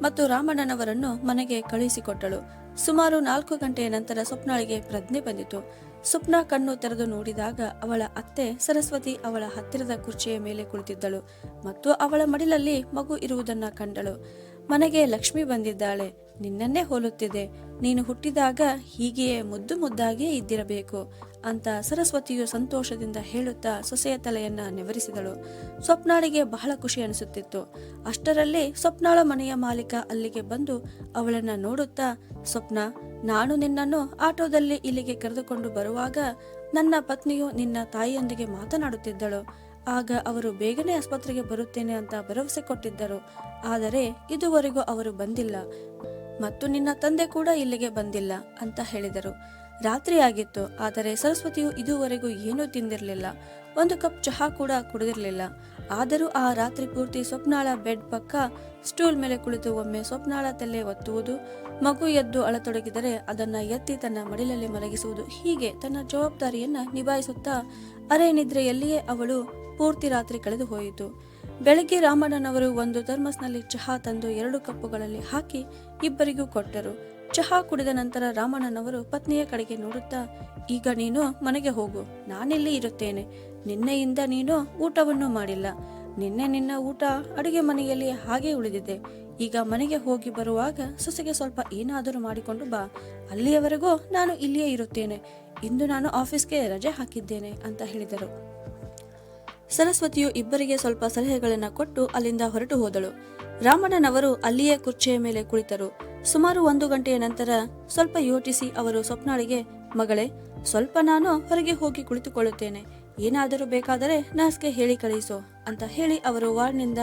ಮತ್ತು ರಾಮಣ್ಣನವರನ್ನು ಮನೆಗೆ ಕಳುಹಿಸಿಕೊಟ್ಟಳು. ಸುಮಾರು ನಾಲ್ಕು ಗಂಟೆಯ ನಂತರ ಸ್ವಪ್ನಾಳಿಗೆ ಪ್ರಜ್ಞೆ ಬಂದಿತು. ಸ್ವಪ್ನ ಕಣ್ಣು ತೆರೆದು ನೋಡಿದಾಗ ಅವಳ ಅತ್ತೆ ಸರಸ್ವತಿ ಅವಳ ಹತ್ತಿರದ ಕುರ್ಚಿಯ ಮೇಲೆ ಕುಳಿತಿದ್ದಳು ಮತ್ತು ಅವಳ ಮಡಿಲಲ್ಲಿ ಮಗು ಇರುವುದನ್ನ ಕಂಡಳು. ಮನೆಗೆ ಲಕ್ಷ್ಮಿ ಬಂದಿದ್ದಾಳೆ. ನಿನ್ನನ್ನೇ ಹೋಲುತ್ತಿದೆ. ನೀನು ಹುಟ್ಟಿದಾಗ ಹೀಗೆಯೇ ಮುದ್ದು ಮುದ್ದಾಗಿಯೇ ಇದ್ದಿರಬೇಕು ಅಂತ ಸರಸ್ವತಿಯು ಸಂತೋಷದಿಂದ ಹೇಳುತ್ತಾ ಸೊಸೆಯ ತಲೆಯನ್ನ ನೆವರಿಸಿದಳು. ಸ್ವಪ್ನಾಳಿಗೆ ಬಹಳ ಖುಷಿ ಅನಿಸುತ್ತಿತ್ತು. ಅಷ್ಟರಲ್ಲಿ ಸ್ವಪ್ನಾಳ ಮನೆಯ ಮಾಲೀಕ ಅಲ್ಲಿಗೆ ಬಂದು ಅವಳನ್ನ ನೋಡುತ್ತಾ, ಸ್ವಪ್ನ, ನಾನು ನಿನ್ನನ್ನು ಆಟೋದಲ್ಲಿ ಇಲ್ಲಿಗೆ ಕರೆದುಕೊಂಡು ಬರುವಾಗ ನನ್ನ ಪತ್ನಿಯು ನಿನ್ನ ತಾಯಿಯೊಂದಿಗೆ ಮಾತನಾಡುತ್ತಿದ್ದಳು. ಆಗ ಅವರು ಬೇಗನೆ ಆಸ್ಪತ್ರೆಗೆ ಬರುತ್ತೇನೆ ಅಂತ ಭರವಸೆ ಕೊಟ್ಟಿದ್ದರು. ಆದರೆ ಇದುವರೆಗೂ ಅವರು ಬಂದಿಲ್ಲ. ಮತ್ತು ನಿನ್ನ ತಂದೆ ಕೂಡ ಇಲ್ಲಿಗೆ ಬಂದಿಲ್ಲ ಅಂತ ಹೇಳಿದರು. ರಾತ್ರಿ ಆಗಿತ್ತು, ಆದರೆ ಸರಸ್ವತಿಯು ಇದುವರೆಗೂ ಏನೂ ತಿಂದಿರಲಿಲ್ಲ. ಒಂದು ಕಪ್ ಚಹಾ ಕೂಡ ಕುಡಿದಿರಲಿಲ್ಲ. ಆದರೂ ಆ ರಾತ್ರಿ ಪೂರ್ತಿ ಸ್ವಪ್ನಾಳ ಬೆಡ್ ಪಕ್ಕ ಸ್ಟೂಲ್ ಮೇಲೆ ಕುಳಿತು ಒಮ್ಮೆ ಸ್ವಪ್ನಾಳ ತಲೆ ಒತ್ತುವುದು, ಮಗು ಎದ್ದು ಅಳತೊಡಗಿದರೆ ಅದನ್ನ ಎತ್ತಿ ತನ್ನ ಮಡಿಲಲ್ಲಿ ಮಲಗಿಸುವುದು, ಹೀಗೆ ತನ್ನ ಜವಾಬ್ದಾರಿಯನ್ನು ನಿಭಾಯಿಸುತ್ತಾ ಅರೆ ನಿದ್ರೆಯಲ್ಲಿಯೇ ಅವಳು ಪೂರ್ತಿ ರಾತ್ರಿ ಕಳೆದು ಹೋಯಿತು ಬೆಳಗ್ಗೆ ರಾಮಣ್ಣನವರು ಒಂದು ಥರ್ಮಸ್ನಲ್ಲಿ ಚಹಾ ತಂದು ಎರಡು ಕಪ್ಪುಗಳಲ್ಲಿ ಹಾಕಿ ಇಬ್ಬರಿಗೂ ಕೊಟ್ಟರು. ಚಹಾ ಕುಡಿದ ನಂತರ ರಾಮಣ್ಣನವರು ಪತ್ನಿಯ ಕಡೆಗೆ ನೋಡುತ್ತಾ, ಈಗ ನೀನು ಮನೆಗೆ ಹೋಗು, ನಾನಿಲ್ಲಿ ಇರುತ್ತೇನೆ. ನಿನ್ನೆಯಿಂದ ನೀನು ಊಟವನ್ನು ಮಾಡಿಲ್ಲ. ನಿನ್ನೆ ನಿನ್ನ ಊಟ ಅಡುಗೆ ಮನೆಯಲ್ಲಿ ಹಾಗೆ ಉಳಿದಿದೆ. ಈಗ ಮನೆಗೆ ಹೋಗಿ ಬರುವಾಗ ಸೊಸೆಗೆ ಸ್ವಲ್ಪ ಏನಾದರೂ ಮಾಡಿಕೊಂಡು ಬಾ. ಅಲ್ಲಿಯವರೆಗೂ ನಾನು ಇಲ್ಲಿಯೇ ಇರುತ್ತೇನೆ. ಇಂದು ನಾನು ಆಫೀಸ್ಗೆ ರಜೆ ಹಾಕಿದ್ದೇನೆ, ಅಂತ ಹೇಳಿದರು. ಸರಸ್ವತಿಯು ಇಬ್ಬರಿಗೆ ಸ್ವಲ್ಪ ಸಲಹೆಗಳನ್ನು ಕೊಟ್ಟು ಅಲ್ಲಿಂದ ಹೊರಟು ಹೋದಳು. ರಾಮಣ್ಣನವರು ಅಲ್ಲಿಯೇ ಕುರ್ಚಿಯ ಮೇಲೆ ಕುಳಿತರು. ಸುಮಾರು ಒಂದು ಗಂಟೆಯ ನಂತರ ಸ್ವಲ್ಪ ಯೋಚಿಸಿ ಅವರು ಸ್ವಪ್ನಾಳಿಗೆ, ಮಗಳೇ, ಸ್ವಲ್ಪ ನಾನು ಹೊರಗೆ ಹೋಗಿ ಕುಳಿತುಕೊಳ್ಳುತ್ತೇನೆ. ಏನಾದರೂ ಬೇಕಾದರೆ ನರ್ಸ್ಗೆ ಹೇಳಿ ಕಳಿಸು, ಅಂತ ಹೇಳಿ ಅವರು ವಾರ್ಡ್ನಿಂದ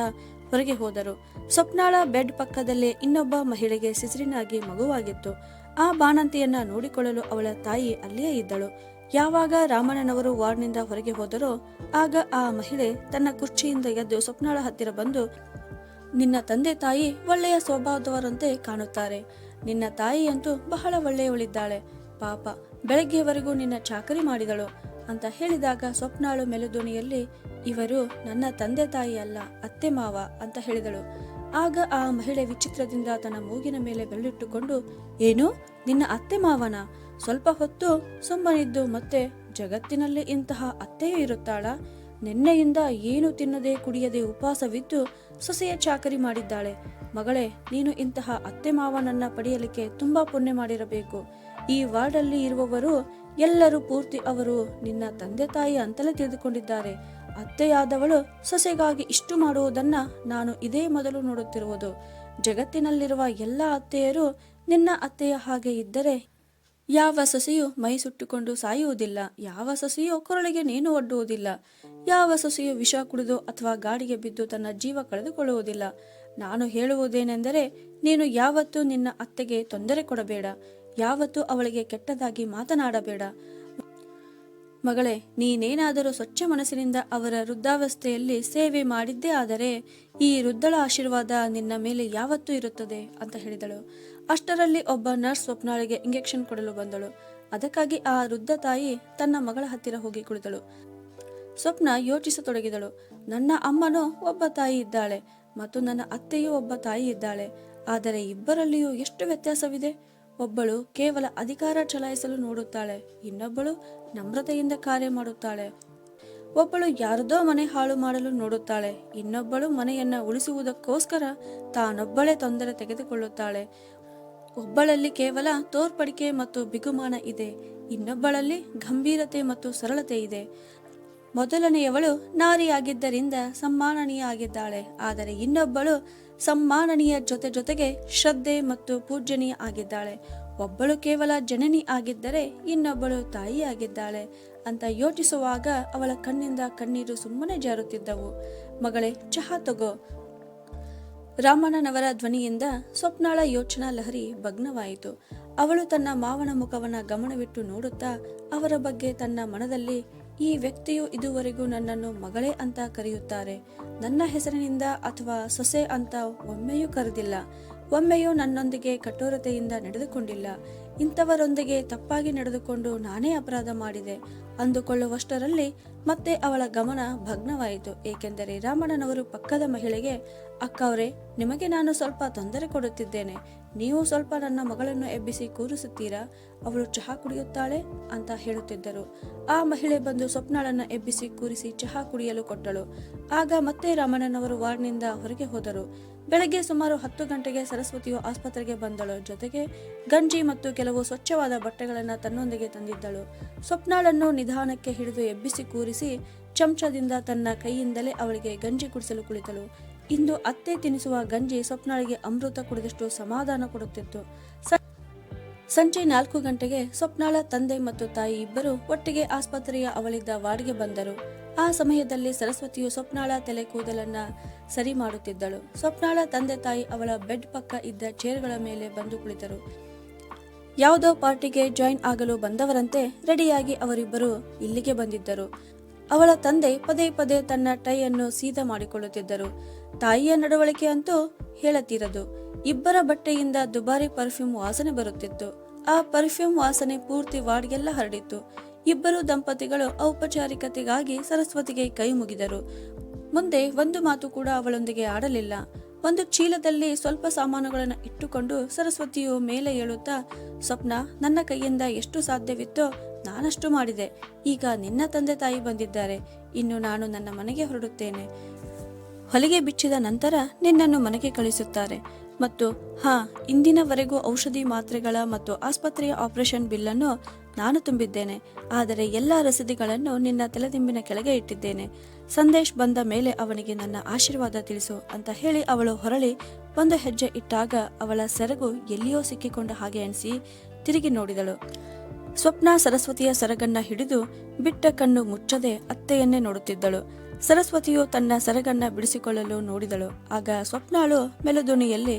ಹೊರಗೆ ಹೋದರು. ಸ್ವಪ್ನಾಳ ಬೆಡ್ ಪಕ್ಕದಲ್ಲೇ ಇನ್ನೊಬ್ಬ ಮಹಿಳೆಗೆ ಸಿಸಿರಿನಾಗಿ ಮಗುವಾಗಿತ್ತು. ಆ ಬಾಣಂತಿಯನ್ನ ನೋಡಿಕೊಳ್ಳಲು ಅವಳ ತಾಯಿ ಅಲ್ಲಿಯೇ ಇದ್ದಳು. ಯಾವಾಗ ರಾಮಣ್ಣನವರು ವಾರ್ಡ್ನಿಂದ ಹೊರಗೆ ಹೋದರೋ ಆಗ ಆ ಮಹಿಳೆ ತನ್ನ ಕುರ್ಚಿಯಿಂದ ಎದ್ದು ಸ್ವಪ್ನಾಳ ಹತ್ತಿರ ಬಂದು, ನಿನ್ನ ತಂದೆ ತಾಯಿ ಒಳ್ಳೆಯ ಸ್ವಭಾವದವರಂತೆ ಕಾಣುತ್ತಾರೆ. ನಿನ್ನ ತಾಯಿಯಂತೂ ಬಹಳ ಒಳ್ಳೆಯವಳಿದ್ದಾಳೆ. ಪಾಪ, ಬೆಳಗ್ಗೆವರೆಗೂ ನಿನ್ನ ಚಾಕರಿ ಮಾಡಿದಳು ಅಂತ ಹೇಳಿದಾಗ ಸ್ವಪ್ನಾಳು ಮೆಲುದೋಣಿಯಲ್ಲಿ, ಇವರು ನನ್ನ ತಂದೆ ತಾಯಿ ಅಲ್ಲ ಅತ್ತೆ ಮಾವ ಅಂತ ಹೇಳಿದಳು. ಆಗ ಆ ಮಹಿಳೆ ವಿಚಿತ್ರದಿಂದ ತನ್ನ ಮೂಗಿನ ಮೇಲೆ ಬೆರಳಿಟ್ಟುಕೊಂಡು, ಏನು? ನಿನ್ನ ಅತ್ತೆ ಮಾವನ? ಸ್ವಲ್ಪ ಹೊತ್ತು ಸುಮ್ಮನಿದ್ದು ಮತ್ತೆ ಜಗತ್ತಿನಲ್ಲಿ ಇಂತಹ ಅತ್ತೆಯೇ ಇರುತ್ತಾಳ? ನಿನ್ನೆಯಿಂದ ಏನು ತಿನ್ನದೆ ಕುಡಿಯದೆ ಉಪವಾಸವಿದ್ದು ಸೊಸೆಯ ಚಾಕರಿ ಮಾಡಿದ್ದಾಳೆ. ಮಗಳೇ, ನೀನು ಇಂತಹ ಅತ್ತೆ ಮಾವನನ್ನ ಪಡೆಯಲಿಕ್ಕೆ ತುಂಬಾ ಪುಣ್ಯ ಮಾಡಿರಬೇಕು. ಈ ವಾರ್ಡಲ್ಲಿ ಇರುವವರು ಎಲ್ಲರೂ ಪೂರ್ತಿ ಅವರು ನಿನ್ನ ತಂದೆ ತಾಯಿ ಅಂತಲೇ ತಿಳಿದುಕೊಂಡಿದ್ದಾರೆ. ಅತ್ತೆಯಾದವಳು ಸೊಸೆಗಾಗಿ ಇಷ್ಟು ಮಾಡುವುದನ್ನ ನಾನು ಇದೇ ಮೊದಲು ನೋಡುತ್ತಿರುವುದು. ಜಗತ್ತಿನಲ್ಲಿರುವ ಎಲ್ಲ ಅತ್ತೆಯರು ನಿನ್ನ ಅತ್ತೆಯ ಹಾಗೆ ಇದ್ದರೆ ಯಾವ ಸೊಸೆಯು ಮೈ ಸುಟ್ಟುಕೊಂಡು ಸಾಯುವುದಿಲ್ಲ, ಯಾವ ಸೊಸೆಯು ಕೊರಳಿಗೆ ನೇಣು ಒಡ್ಡುವುದಿಲ್ಲ, ಯಾವ ಸೊಸೆಯು ವಿಷ ಕುಡಿದು ಅಥವಾ ಗಾಡಿಗೆ ಬಿದ್ದು ತನ್ನ ಜೀವ ಕಳೆದುಕೊಳ್ಳುವುದಿಲ್ಲ. ನಾನು ಹೇಳುವುದೇನೆಂದರೆ, ನೀನು ಯಾವತ್ತೂ ನಿನ್ನ ಅತ್ತೆಗೆ ತೊಂದರೆ ಕೊಡಬೇಡ, ಯಾವತ್ತೂ ಅವಳಿಗೆ ಕೆಟ್ಟದಾಗಿ ಮಾತನಾಡಬೇಡ. ಮಗಳೇ, ನೀನೇನಾದರೂ ಸ್ವಚ್ಛ ಮನಸ್ಸಿನಿಂದ ಅವರ ವೃದ್ಧಾವಸ್ಥೆಯಲ್ಲಿ ಸೇವೆ ಮಾಡಿದ್ದೇ ಆದರೆ ಈ ವೃದ್ಧಳ ಆಶೀರ್ವಾದ ನಿನ್ನ ಮೇಲೆ ಯಾವತ್ತೂ ಇರುತ್ತದೆ ಅಂತ ಹೇಳಿದಳು. ಅಷ್ಟರಲ್ಲಿ ಒಬ್ಬ ನರ್ಸ್ ಸ್ವಪ್ನಾಳಿಗೆ ಇಂಜೆಕ್ಷನ್ ಕೊಡಲು ಬಂದಳು. ಅದಕ್ಕಾಗಿ ಆ ವೃದ್ಧ ತಾಯಿ ತನ್ನ ಮಗಳ ಹತ್ತಿರ ಹೋಗಿ ಕುಳಿತಳು. ಸ್ವಪ್ನ ಯೋಚಿಸತೊಡಗಿದಳು. ನನ್ನ ಅಮ್ಮನೂ ಒಬ್ಬ ತಾಯಿ ಇದ್ದಾಳೆ ಮತ್ತು ನನ್ನ ಅತ್ತೆಯೂ ಒಬ್ಬ ತಾಯಿ ಇದ್ದಾಳೆ. ಆದರೆ ಇಬ್ಬರಲ್ಲಿಯೂ ಎಷ್ಟು ವ್ಯತ್ಯಾಸವಿದೆ? ಒಬ್ಬಳು ಕೇವಲ ಅಧಿಕಾರ ಚಲಾಯಿಸಲು ನೋಡುತ್ತಾಳೆ, ಇನ್ನೊಬ್ಬಳು ನಮ್ರತೆಯಿಂದ ಕಾರ್ಯ ಮಾಡುತ್ತಾಳೆ. ಒಬ್ಬಳು ಯಾರದೋ ಮನೆ ಹಾಳು ಮಾಡಲು ನೋಡುತ್ತಾಳೆ, ಇನ್ನೊಬ್ಬಳು ಮನೆಯನ್ನ ಉಳಿಸುವುದಕ್ಕೋಸ್ಕರ ತಾನೊಬ್ಬಳೇ ತೊಂದರೆ ತೆಗೆದುಕೊಳ್ಳುತ್ತಾಳೆ. ಒಬ್ಬಳಲ್ಲಿ ಕೇವಲ ತೋರ್ಪಡಿಕೆ ಮತ್ತು ಬಿಗುಮಾನ ಇದೆ, ಇನ್ನೊಬ್ಬಳಲ್ಲಿ ಗಂಭೀರತೆ ಮತ್ತು ಸರಳತೆ ಇದೆ. ಮೊದಲನೆಯವಳು ನಾರಿಯಾಗಿದ್ದರಿಂದ ಸಮ್ಮಾನನೀಯ ಆಗಿದ್ದಾಳೆ, ಆದರೆ ಇನ್ನೊಬ್ಬಳು ಸಮ್ಮಾನನೀಯ ಜೊತೆ ಜೊತೆಗೆ ಶ್ರದ್ಧೆ ಮತ್ತು ಪೂಜ್ಯನೀಯ ಆಗಿದ್ದಾಳೆ. ಒಬ್ಬಳು ಕೇವಲ ಜನನಿ ಆಗಿದ್ದರೆ ಇನ್ನೊಬ್ಬಳು ತಾಯಿ ಆಗಿದ್ದಾಳೆ ಅಂತ ಯೋಚಿಸುವಾಗ ಅವಳ ಕಣ್ಣಿಂದ ಕಣ್ಣೀರು ಸುಮ್ಮನೆ ಜಾರುತ್ತಿದ್ದವು. ಮಗಳೇ, ಚಹಾ ತಗೋ. ರಾಮಣ್ಣನವರ ಧ್ವನಿಯಿಂದ ಸ್ವಪ್ನಾಳ ಯೋಚನಾ ಲಹರಿ ಭಗ್ನವಾಯಿತು. ಅವಳು ತನ್ನ ಮಾವನ ಮುಖವನ್ನ ಗಮನವಿಟ್ಟು ನೋಡುತ್ತಾ ಅವರ ಬಗ್ಗೆ ತನ್ನ ಮನದಲ್ಲಿ ಈ ವ್ಯಕ್ತಿಯು ಇದುವರೆಗೂ ನನ್ನನ್ನು ಮಗಳೇ ಅಂತ ಕರೆಯುತ್ತಾರೆ. ನನ್ನ ಹೆಸರಿನಿಂದ ಅಥವಾ ಸೊಸೆ ಅಂತ ಒಮ್ಮೆಯೂ ಕರೆದಿಲ್ಲ. ಒಮ್ಮೆಯೂ ನನ್ನೊಂದಿಗೆ ಕಠೋರತೆಯಿಂದ ನಡೆದುಕೊಂಡಿಲ್ಲ. ಇಂಥವರೊಂದಿಗೆ ತಪ್ಪಾಗಿ ನಡೆದುಕೊಂಡು ನಾನೇ ಅಪರಾಧ ಮಾಡಿದೆ. ಅಂದುಕೊಳ್ಳುವಷ್ಟರಲ್ಲಿ ಮತ್ತೆ ಅವಳ ಗಮನ ಭಗ್ನವಾಯಿತು. ಏಕೆಂದರೆ ರಾಮಣ್ಣನವರು ಪಕ್ಕದ ಮಹಿಳೆಗೆ, ಅಕ್ಕವ್ರೆ, ನಿಮಗೆ ನಾನು ಸ್ವಲ್ಪ ತೊಂದರೆ ಕೊಡುತ್ತಿದ್ದೇನೆ. ನೀವು ಸ್ವಲ್ಪ ನನ್ನ ಮಗಳನ್ನು ಎಬ್ಬಿಸಿ ಕೂರಿಸುತ್ತೀರಾ? ಅವಳು ಚಹಾ ಕುಡಿಯುತ್ತಾಳೆ ಅಂತ ಹೇಳುತ್ತಿದ್ದರು. ಆ ಮಹಿಳೆ ಬಂದು ಸ್ವಪ್ನಳನ್ನು ಎಬ್ಬಿಸಿ ಕೂರಿಸಿ ಚಹಾ ಕುಡಿಯಲು ಕೊಟ್ಟಳು. ಆಗ ಮತ್ತೆ ರಾಮಣ್ಣನವರು ವಾರ್ಡ್ನಿಂದ ಹೊರಗೆ ಹೋದರು. ಬೆಳಗ್ಗೆ ಸುಮಾರು ಹತ್ತು ಗಂಟೆಗೆ ಸರಸ್ವತಿಯು ಆಸ್ಪತ್ರೆಗೆ ಬಂದಳು. ಜೊತೆಗೆ ಗಂಜಿ ಮತ್ತು ಕೆಲವು ಸ್ವಚ್ಛವಾದ ಬಟ್ಟೆಗಳನ್ನು ತನ್ನೊಂದಿಗೆ ತಂದಿದ್ದಳು. ಸ್ವಪ್ನಾಳನ್ನು ನಿಧಾನಕ್ಕೆ ಹಿಡಿದು ಎಬ್ಬಿಸಿ ಕೂರಿಸಿ ಚಮಚದಿಂದ ತನ್ನ ಕೈಯಿಂದಲೇ ಅವಳಿಗೆ ಗಂಜಿ ಕುಡಿಸಲು ಕುಳಿತಳು. ಇಂದು ಅತ್ತೆ ತಿನಿಸುವ ಗಂಜಿ ಸ್ವಪ್ನಾಳಿಗೆ ಅಮೃತ ಕುಡಿದಷ್ಟು ಸಮಾಧಾನ ಕೊಡುತ್ತಿತ್ತು. ಸಂಜೆ ನಾಲ್ಕು ಗಂಟೆಗೆ ಸ್ವಪ್ನಾಳ ತಂದೆ ಮತ್ತು ತಾಯಿ ಇಬ್ಬರು ಒಟ್ಟಿಗೆ ಆಸ್ಪತ್ರೆಯ ಅವಳಿದ್ದ ವಾರ್ಡ್ಗೆ ಬಂದರು. ಆ ಸಮಯದಲ್ಲಿ ಸರಸ್ವತಿಯು ಸ್ವಪ್ನಾಳ ತಲೆ ಕೂದಲನ್ನ ಸರಿ ಮಾಡುತ್ತಿದ್ದಳು. ಸ್ವಪ್ನಾಳ ತಂದೆ ತಾಯಿ ಅವಳ ಬೆಡ್ ಪಕ್ಕ ಇದ್ದ ಚೇರ್ಗಳ ಮೇಲೆ ಬಂದು ಕುಳಿತರು. ಯಾವುದೋ ಪಾರ್ಟಿಗೆ ಜಾಯಿನ್ ಆಗಲು ಬಂದವರಂತೆ ರೆಡಿಯಾಗಿ ಅವರಿಬ್ಬರು ಇಲ್ಲಿಗೆ ಬಂದಿದ್ದರು. ಅವಳ ತಂದೆ ಪದೇ ಪದೇ ತನ್ನ ಟೈಯನ್ನು ಸೀದಾ ಮಾಡಿಕೊಳ್ಳುತ್ತಿದ್ದರು. ತಾಯಿಯ ನಡವಳಿಕೆ ಅಂತೂ ಹೇಳತೀರದು. ಇಬ್ಬರ ಬಟ್ಟೆಯಿಂದ ದುಬಾರಿ ಪರ್ಫ್ಯೂಮ್ ವಾಸನೆ ಬರುತ್ತಿತ್ತು. ಆ ಪರ್ಫ್ಯೂಮ್ ವಾಸನೆ ಪೂರ್ತಿ ವಾರ್ಡ್ಗೆಲ್ಲ ಹರಡಿತ್ತು. ಇಬ್ಬರು ದಂಪತಿಗಳು ಔಪಚಾರಿಕತೆಗಾಗಿ ಸರಸ್ವತಿಗೆ ಕೈ ಮುಗಿದರು. ಮುಂದೆ ಒಂದು ಮಾತು ಕೂಡ ಅವಳೊಂದಿಗೆ ಆಡಲಿಲ್ಲ. ಒಂದು ಚೀಲದಲ್ಲಿ ಸ್ವಲ್ಪ ಸಾಮಾನುಗಳನ್ನು ಇಟ್ಟುಕೊಂಡು ಸರಸ್ವತಿಯು ಮೇಲೆ ಏಳುತ್ತಾ, ಸ್ವಪ್ನ, ನನ್ನ ಕೈಯಿಂದ ಎಷ್ಟು ಸಾಧ್ಯವಿತ್ತೋ ನಾನಷ್ಟು ಮಾಡಿದೆ. ಈಗ ನಿನ್ನ ತಂದೆ ತಾಯಿ ಬಂದಿದ್ದಾರೆ. ಇನ್ನು ನಾನು ನನ್ನ ಮನೆಗೆ ಹೊರಡುತ್ತೇನೆ. ಹೊಲಿಗೆ ಬಿಚ್ಚಿದ ನಂತರ ನಿನ್ನನ್ನು ಮನೆಗೆ ಕಳಿಸುತ್ತಾರೆ. ಮತ್ತು, ಹಾ, ಇಂದಿನವರೆಗೂ ಔಷಧಿ ಮಾತ್ರೆಗಳ ಮತ್ತು ಆಸ್ಪತ್ರೆಯ ಆಪರೇಷನ್ ಬಿಲ್ಲನ್ನು ನಾನು ತುಂಬಿದ್ದೇನೆ, ಆದರೆ ಎಲ್ಲ ರಸೀದಿಗಳನ್ನು ನಿನ್ನ ತಲೆದಿಂಬಿನ ಕೆಳಗೆ ಇಟ್ಟಿದ್ದೇನೆ. ಸಂದೇಶ್ ಬಂದ ಮೇಲೆ ಅವನಿಗೆ ನನ್ನ ಆಶೀರ್ವಾದ ತಿಳಿಸು ಅಂತ ಹೇಳಿ ಅವಳು ಹೊರಳಿ ಒಂದು ಹೆಜ್ಜೆ ಇಟ್ಟಾಗ ಅವಳ ಸೆರಗು ಎಲ್ಲಿಯೋ ಸಿಕ್ಕಿಕೊಂಡ ಹಾಗೆ ಎಣಿಸಿ ತಿರುಗಿ ನೋಡಿದಳು. ಸ್ವಪ್ನ ಸರಸ್ವತಿಯ ಸರಗನ್ನ ಹಿಡಿದು ಬಿಟ್ಟ ಕಣ್ಣು ಮುಚ್ಚದೆ ಅತ್ತೆಯನ್ನೇ ನೋಡುತ್ತಿದ್ದಳು. ಸರಸ್ವತಿಯು ತನ್ನ ಸರಗನ್ನ ಬಿಡಿಸಿಕೊಳ್ಳಲು ನೋಡಿದಳು. ಆಗ ಸ್ವಪ್ನಾಳು ಮೆಲುದುಣಿಯಲ್ಲಿ,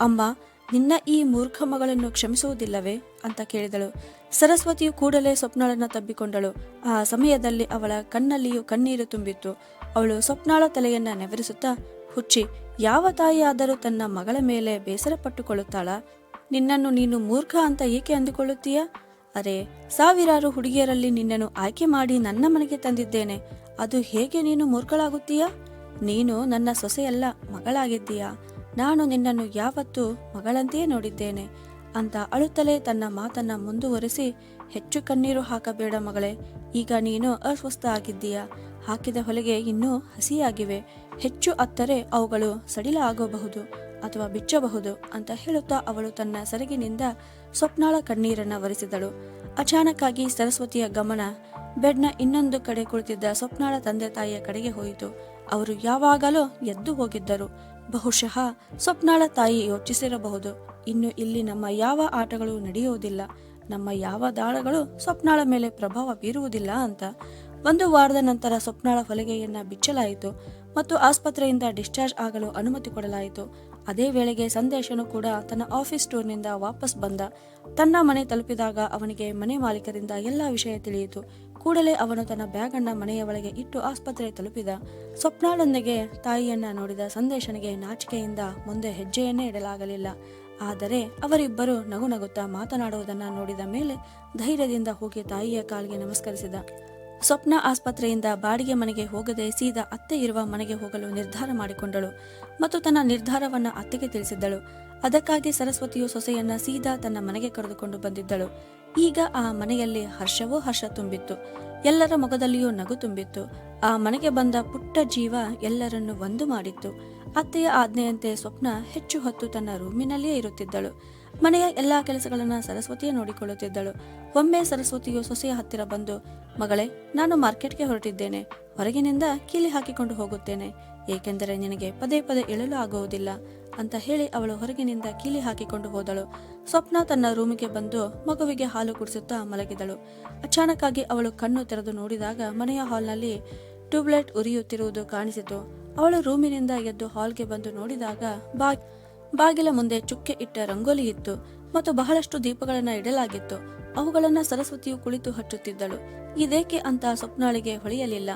ಅಮ್ಮ, ನಿನ್ನ ಈ ಮೂರ್ಖ ಮಗಳನ್ನು ಕ್ಷಮಿಸುವುದಿಲ್ಲವೇ? ಅಂತ ಕೇಳಿದಳು. ಸರಸ್ವತಿಯು ಕೂಡಲೇ ಸ್ವಪ್ನಾಳನ್ನು ತಬ್ಬಿಕೊಂಡಳು. ಆ ಸಮಯದಲ್ಲಿ ಅವಳ ಕಣ್ಣಲ್ಲಿಯೂ ಕಣ್ಣೀರು ತುಂಬಿತ್ತು. ಅವಳು ಸ್ವಪ್ನಾಳ ತಲೆಯನ್ನ ನೆವರಿಸುತ್ತಾ, ಹುಚ್ಚಿ, ಯಾವ ತಾಯಿಯಾದರೂ ತನ್ನ ಮಗಳ ಮೇಲೆ ಬೇಸರ ಪಟ್ಟುಕೊಳ್ಳುತ್ತಾಳ ನಿನ್ನನ್ನು ನೀನು ಮೂರ್ಖ ಅಂತ ಏಕೆ ಅಂದುಕೊಳ್ಳುತ್ತೀಯ? ಅರೆ, ಸಾವಿರಾರು ಹುಡುಗಿಯರಲ್ಲಿ ನಿನ್ನನ್ನು ಆಯ್ಕೆ ಮಾಡಿ ನನ್ನ ಮನೆಗೆ ತಂದಿದ್ದೇನೆ. ಅದು ಹೇಗೆ ನೀನು ಮೂರ್ಖಳಾಗುತ್ತೀಯಾ? ನೀನು ನನ್ನ ಸೊಸೆಯಲ್ಲ, ಮಗಳಾಗಿದ್ದೀಯಾ. ನಾನು ನಿನ್ನನ್ನು ಯಾವತ್ತೂ ಮಗಳಂತೆಯೇ ನೋಡಿದ್ದೇನೆ. ಅಂತ ಅಳುತ್ತಲೇ ತನ್ನ ಮಾತನ್ನ ಮುಂದುವರಿಸಿ, ಹೆಚ್ಚು ಕಣ್ಣೀರು ಹಾಕಬೇಡ ಮಗಳೇ, ಈಗ ನೀನು ಅಸ್ವಸ್ಥ ಆಗಿದ್ದೀಯಾ? ಹಾಕಿದ ಹೊಲಿಗೆ ಇನ್ನೂ ಹಸಿಯಾಗಿವೆ. ಹೆಚ್ಚು ಅತ್ತರೆ ಅವುಗಳು ಸಡಿಲ ಆಗಬಹುದು ಅಥವಾ ಬಿಚ್ಚಬಹುದು ಅಂತ ಹೇಳುತ್ತಾ ಅವಳು ತನ್ನ ಸೆರಗಿನಿಂದ ಸ್ವಪ್ನಾಳ ಕಣ್ಣೀರನ್ನ ಒರೆಸಿದಳು. ಅಚಾನಕ್ಕಾಗಿ ಸರಸ್ವತಿಯ ಗಮನ ಬೆಡ್ನ ಇನ್ನೊಂದು ಕಡೆ ಕುಳಿತಿದ್ದ ಸ್ವಪ್ನಾಳ ತಂದೆ ತಾಯಿಯ ಕಡೆಗೆ ಹೋಯಿತು. ಅವರು ಯಾವಾಗಲೂ ಎದ್ದು ಹೋಗಿದ್ದರು. ಬಹುಶಃ ಸ್ವಪ್ನಾಳ ತಾಯಿ ಯೋಚಿಸಿರಬಹುದು. ಇನ್ನು ಇಲ್ಲಿ ನಮ್ಮ ಯಾವ ಆಟಗಳು ನಡೆಯುವುದಿಲ್ಲ, ನಮ್ಮ ಯಾವ ದಾಳಗಳು ಸ್ವಪ್ನಾಳ ಮೇಲೆ ಪ್ರಭಾವ ಬೀರುವುದಿಲ್ಲ ಅಂತ. ಒಂದು ವಾರದ ನಂತರ ಸ್ವಪ್ನಾಳ ಹೊಲಿಗೆಯನ್ನ ಬಿಚ್ಚಲಾಯಿತು ಮತ್ತು ಆಸ್ಪತ್ರೆಯಿಂದ ಡಿಸ್ಚಾರ್ಜ್ ಆಗಲು ಅನುಮತಿ ಕೊಡಲಾಯಿತು. ಅದೇ ವೇಳೆಗೆ ಸಂದೇಶನು ಕೂಡ ತನ್ನ ಆಫೀಸ್ ಟೂರ್ನಿಂದ ವಾಪಸ್ ಬಂದ. ತನ್ನ ಮನೆ ತಲುಪಿದಾಗ ಅವನಿಗೆ ಮನೆ ಮಾಲೀಕರಿಂದ ಎಲ್ಲ ವಿಷಯ ತಿಳಿಯಿತು. ಕೂಡಲೇ ಅವನು ತನ್ನ ಬ್ಯಾಗ್ ಅನ್ನ ಮನೆಯ ಒಳಗೆ ಇಟ್ಟು ಆಸ್ಪತ್ರೆ ತಲುಪಿದ. ಸ್ವಪ್ನಾಳೊಂದಿಗೆ ತಾಯಿಯನ್ನ ನೋಡಿದ ಸಂದೇಶನಿಗೆ ನಾಚಿಕೆಯಿಂದ ಮುಂದೆ ಹೆಜ್ಜೆಯನ್ನೇ ಇಡಲಾಗಲಿಲ್ಲ. ಆದರೆ ಅವರಿಬ್ಬರು ನಗು ನಗುತ್ತಾ ಮಾತನಾಡುವುದನ್ನ ನೋಡಿದ ಮೇಲೆ ಧೈರ್ಯದಿಂದ ಹೋಗಿ ತಾಯಿಯ ಕಾಲಿಗೆ ನಮಸ್ಕರಿಸಿದ. ಸ್ವಪ್ನ ಆಸ್ಪತ್ರೆಯಿಂದ ಬಾಡಿಗೆ ಮನೆಗೆ ಹೋಗದೆ ಸೀದಾ ಅತ್ತೆ ಇರುವ ಮನೆಗೆ ಹೋಗಲು ನಿರ್ಧಾರ ಮಾಡಿಕೊಂಡಳು ಮತ್ತು ತನ್ನ ನಿರ್ಧಾರವನ್ನ ಅತ್ತೆಗೆ ತಿಳಿಸಿದ್ದಳು. ಅದಕ್ಕಾಗಿ ಸರಸ್ವತಿಯು ಸೊಸೆಯನ್ನ ಸೀದಾ ತನ್ನ ಮನೆಗೆ ಕರೆದುಕೊಂಡು ಬಂದಿದ್ದಳು. ಈಗ ಆ ಮನೆಯಲ್ಲಿ ಹರ್ಷವೋ ಹರ್ಷ ತುಂಬಿತ್ತು. ಎಲ್ಲರ ಮೊಗದಲ್ಲಿಯೂ ನಗು ತುಂಬಿತ್ತು. ಆ ಮನೆಗೆ ಬಂದ ಪುಟ್ಟ ಜೀವ ಎಲ್ಲರನ್ನು ಒಂದು ಮಾಡಿತ್ತು. ಅತ್ತೆಯ ಆಜ್ಞೆಯಂತೆ ಸ್ವಪ್ನ ಹೆಚ್ಚು ಹೊತ್ತು ತನ್ನ ರೂಮಿನಲ್ಲಿಯೇ ಇರುತ್ತಿದ್ದಳು. ಮನೆಯ ಎಲ್ಲಾ ಕೆಲಸಗಳನ್ನ ಸರಸ್ವತಿಯೇ ನೋಡಿಕೊಳ್ಳುತ್ತಿದ್ದಳು. ಒಮ್ಮೆ ಸರಸ್ವತಿಯು ಸೊಸೆಯ ಹತ್ತಿರ ಬಂದು, ಮಗಳೇ, ನಾನು ಮಾರ್ಕೆಟ್ಗೆ ಹೊರಟಿದ್ದೇನೆ. ಹೊರಗಿನಿಂದ ಕೀಲಿ ಹಾಕಿಕೊಂಡು ಹೋಗುತ್ತೇನೆ. ಏಕೆಂದರೆ ನಿನಗೆ ಪದೇ ಪದೇ ಇಳಲು ಆಗುವುದಿಲ್ಲ. ಅಂತ ಹೇಳಿ ಅವಳು ಹೊರಗಿನಿಂದ ಕೀಲಿ ಹಾಕಿಕೊಂಡು ಹೋದಳು. ಸ್ವಪ್ನ ತನ್ನ ರೂಮಿಗೆ ಬಂದು ಮಗುವಿಗೆ ಹಾಲು ಕುಡಿಸುತ್ತಾ ಮಲಗಿದಳು. ಅಚಾನಕ್ಕಾಗಿ ಅವಳು ಕಣ್ಣು ತೆರೆದು ನೋಡಿದಾಗ ಮನೆಯ ಹಾಲ್ನಲ್ಲಿ ಟ್ಯೂಬ್ಲೈಟ್ ಉರಿಯುತ್ತಿರುವುದು ಕಾಣಿಸಿತು. ಅವಳು ರೂಮಿನಿಂದ ಎದ್ದು ಹಾಲ್ಗೆ ಬಂದು ನೋಡಿದಾಗ ಬಾ, ಬಾಗಿಲ ಮುಂದೆ ಚುಕ್ಕೆ ಇಟ್ಟ ರಂಗೋಲಿ ಇತ್ತು ಮತ್ತು ಬಹಳಷ್ಟು ದೀಪಗಳನ್ನ ಇಡಲಾಗಿತ್ತು. ಅವುಗಳನ್ನು ಸರಸ್ವತಿಯು ಕುಳಿತು ಹಚ್ಚುತ್ತಿದ್ದಳು. ಇದೇಕೆ ಅಂತ ಸ್ವಪ್ನಾಳಿಗೆ ಹೊಳೆಯಲಿಲ್ಲ.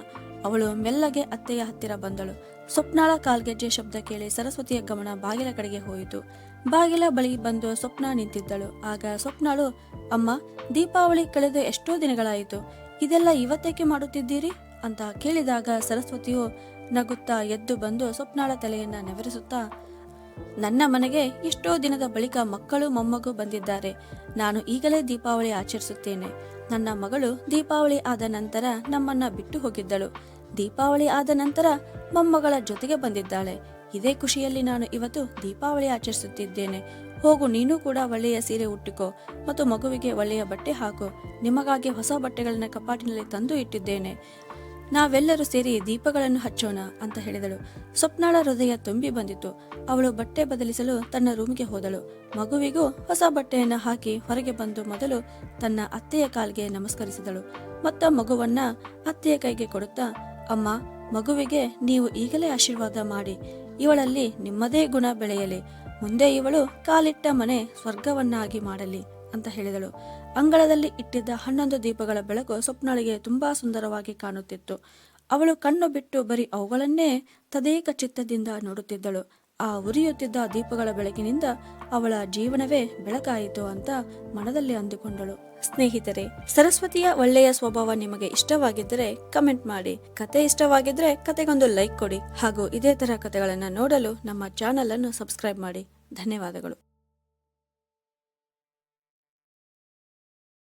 ಅವಳು ಮೆಲ್ಲಗೆ ಅತ್ತೆಯ ಹತ್ತಿರ ಬಂದಳು. ಸ್ವಪ್ನಾಳ ಕಾಲ್ಗೆಜ್ಜೆ ಶಬ್ದ ಕೇಳಿ ಸರಸ್ವತಿಯ ಗಮನ ಬಾಗಿಲ ಕಡೆಗೆ ಹೋಯಿತು. ಬಾಗಿಲ ಬಳಿ ಬಂದು ಸ್ವಪ್ನ ನಿಂತಿದ್ದಳು. ಆಗ ಸ್ವಪ್ನಾಳು, ಅಮ್ಮ, ದೀಪಾವಳಿ ಕಳೆದು ಎಷ್ಟೋ ದಿನಗಳಾಯಿತು. ಇದೆಲ್ಲ ಇವತ್ತೇಕೆ ಮಾಡುತ್ತಿದ್ದೀರಿ? ಅಂತ ಕೇಳಿದಾಗ ಸರಸ್ವತಿಯು ನಗುತ್ತಾ ಎದ್ದು ಬಂದು ಸ್ವಪ್ನಾಳ ತಲೆಯನ್ನ ನೆವರಿಸುತ್ತಾ, ನನ್ನ ಮನೆಗೆ ಎಷ್ಟೋ ದಿನದ ಬಳಿಕ ಮಕ್ಕಳು, ಮೊಮ್ಮಗು ಬಂದಿದ್ದಾರೆ. ನಾನು ಈಗಲೇ ದೀಪಾವಳಿ ಆಚರಿಸುತ್ತೇನೆ. ನನ್ನ ಮಗಳು ದೀಪಾವಳಿ ಆದ ನಂತರ ನಮ್ಮನ್ನ ಬಿಟ್ಟು ಹೋಗಿದ್ದಳು. ದೀಪಾವಳಿ ಆದ ನಂತರ ಮೊಮ್ಮಗಳ ಜೊತೆಗೆ ಬಂದಿದ್ದಾಳೆ. ಇದೇ ಖುಷಿಯಲ್ಲಿ ನಾನು ಇವತ್ತು ದೀಪಾವಳಿ ಆಚರಿಸುತ್ತಿದ್ದೇನೆ. ಹೋಗು, ನೀನು ಕೂಡ ಒಳ್ಳೆಯ ಸೀರೆ ಉಟ್ಟಿಕೋ ಮತ್ತು ಮಗುವಿಗೆ ಒಳ್ಳೆಯ ಬಟ್ಟೆ ಹಾಕು. ನಿಮಗಾಗಿ ಹೊಸ ಬಟ್ಟೆಗಳನ್ನ ಕಪಾಟಿನಲ್ಲಿ ತಂದು ಇಟ್ಟಿದ್ದೇನೆ. ನಾವೆಲ್ಲರೂ ಸೇರಿ ದೀಪಗಳನ್ನು ಹಚ್ಚೋಣ ಅಂತ ಹೇಳಿದಳು. ಸ್ವಪ್ನಾಳ ಹೃದಯ ತುಂಬಿ ಬಂದಿತು ಅವಳು ಬಟ್ಟೆ ಬದಲಿಸಲು ತನ್ನ ರೂಮಿಗೆ ಹೋದಳು. ಮಗುವಿಗೂ ಹೊಸ ಬಟ್ಟೆಯನ್ನು ಹಾಕಿ ಹೊರಗೆ ಬಂದು ಮೊದಲು ತನ್ನ ಅತ್ತೆಯ ಕಾಲ್ಗೆ ನಮಸ್ಕರಿಸಿದಳು. ಮತ್ತ ಮಗುವನ್ನ ಅತ್ತೆಯ ಕೈಗೆ ಕೊಡುತ್ತಾ, ಅಮ್ಮ, ಮಗುವಿಗೆ ನೀವು ಈಗಲೇ ಆಶೀರ್ವಾದ ಮಾಡಿ. ಇವಳಲ್ಲಿ ನಿಮ್ಮದೇ ಗುಣ ಬೆಳೆಯಲಿ. ಮುಂದೆ ಇವಳು ಕಾಲಿಟ್ಟ ಮನೆ ಸ್ವರ್ಗವನ್ನಾಗಿ ಮಾಡಲಿ, ಅಂತ ಹೇಳಿದಳು. ಅಂಗಳದಲ್ಲಿ ಇಟ್ಟಿದ್ದ ಹನ್ನೊಂದು ದೀಪಗಳ ಬೆಳಕು ಸ್ವಪ್ನಳಿಗೆ ತುಂಬಾ ಸುಂದರವಾಗಿ ಕಾಣುತ್ತಿತ್ತು. ಅವಳು ಕಣ್ಣು ಬಿಟ್ಟು ಬರೀ ಅವುಗಳನ್ನೇ ತದೇಕ ಚಿತ್ತದಿಂದ ನೋಡುತ್ತಿದ್ದಳು. ಆ ಉರಿಯುತ್ತಿದ್ದ ದೀಪಗಳ ಬೆಳಕಿನಿಂದ ಅವಳ ಜೀವನವೇ ಬೆಳಕಾಯಿತು ಅಂತ ಮನದಲ್ಲಿ ಅಂದುಕೊಂಡಳು. ಸ್ನೇಹಿತರೆ, ಸರಸ್ವತಿಯ ಒಳ್ಳೆಯ ಸ್ವಭಾವ ನಿಮಗೆ ಇಷ್ಟವಾಗಿದ್ದರೆ ಕಮೆಂಟ್ ಮಾಡಿ. ಕತೆ ಇಷ್ಟವಾಗಿದ್ರೆ ಕತೆಗೊಂದು ಲೈಕ್ ಕೊಡಿ. ಹಾಗೂ ಇದೇ ತರ ಕತೆಗಳನ್ನು ನೋಡಲು ನಮ್ಮ ಚಾನಲ್ ಅನ್ನು ಸಬ್ಸ್ಕ್ರೈಬ್ ಮಾಡಿ. ಧನ್ಯವಾದಗಳು.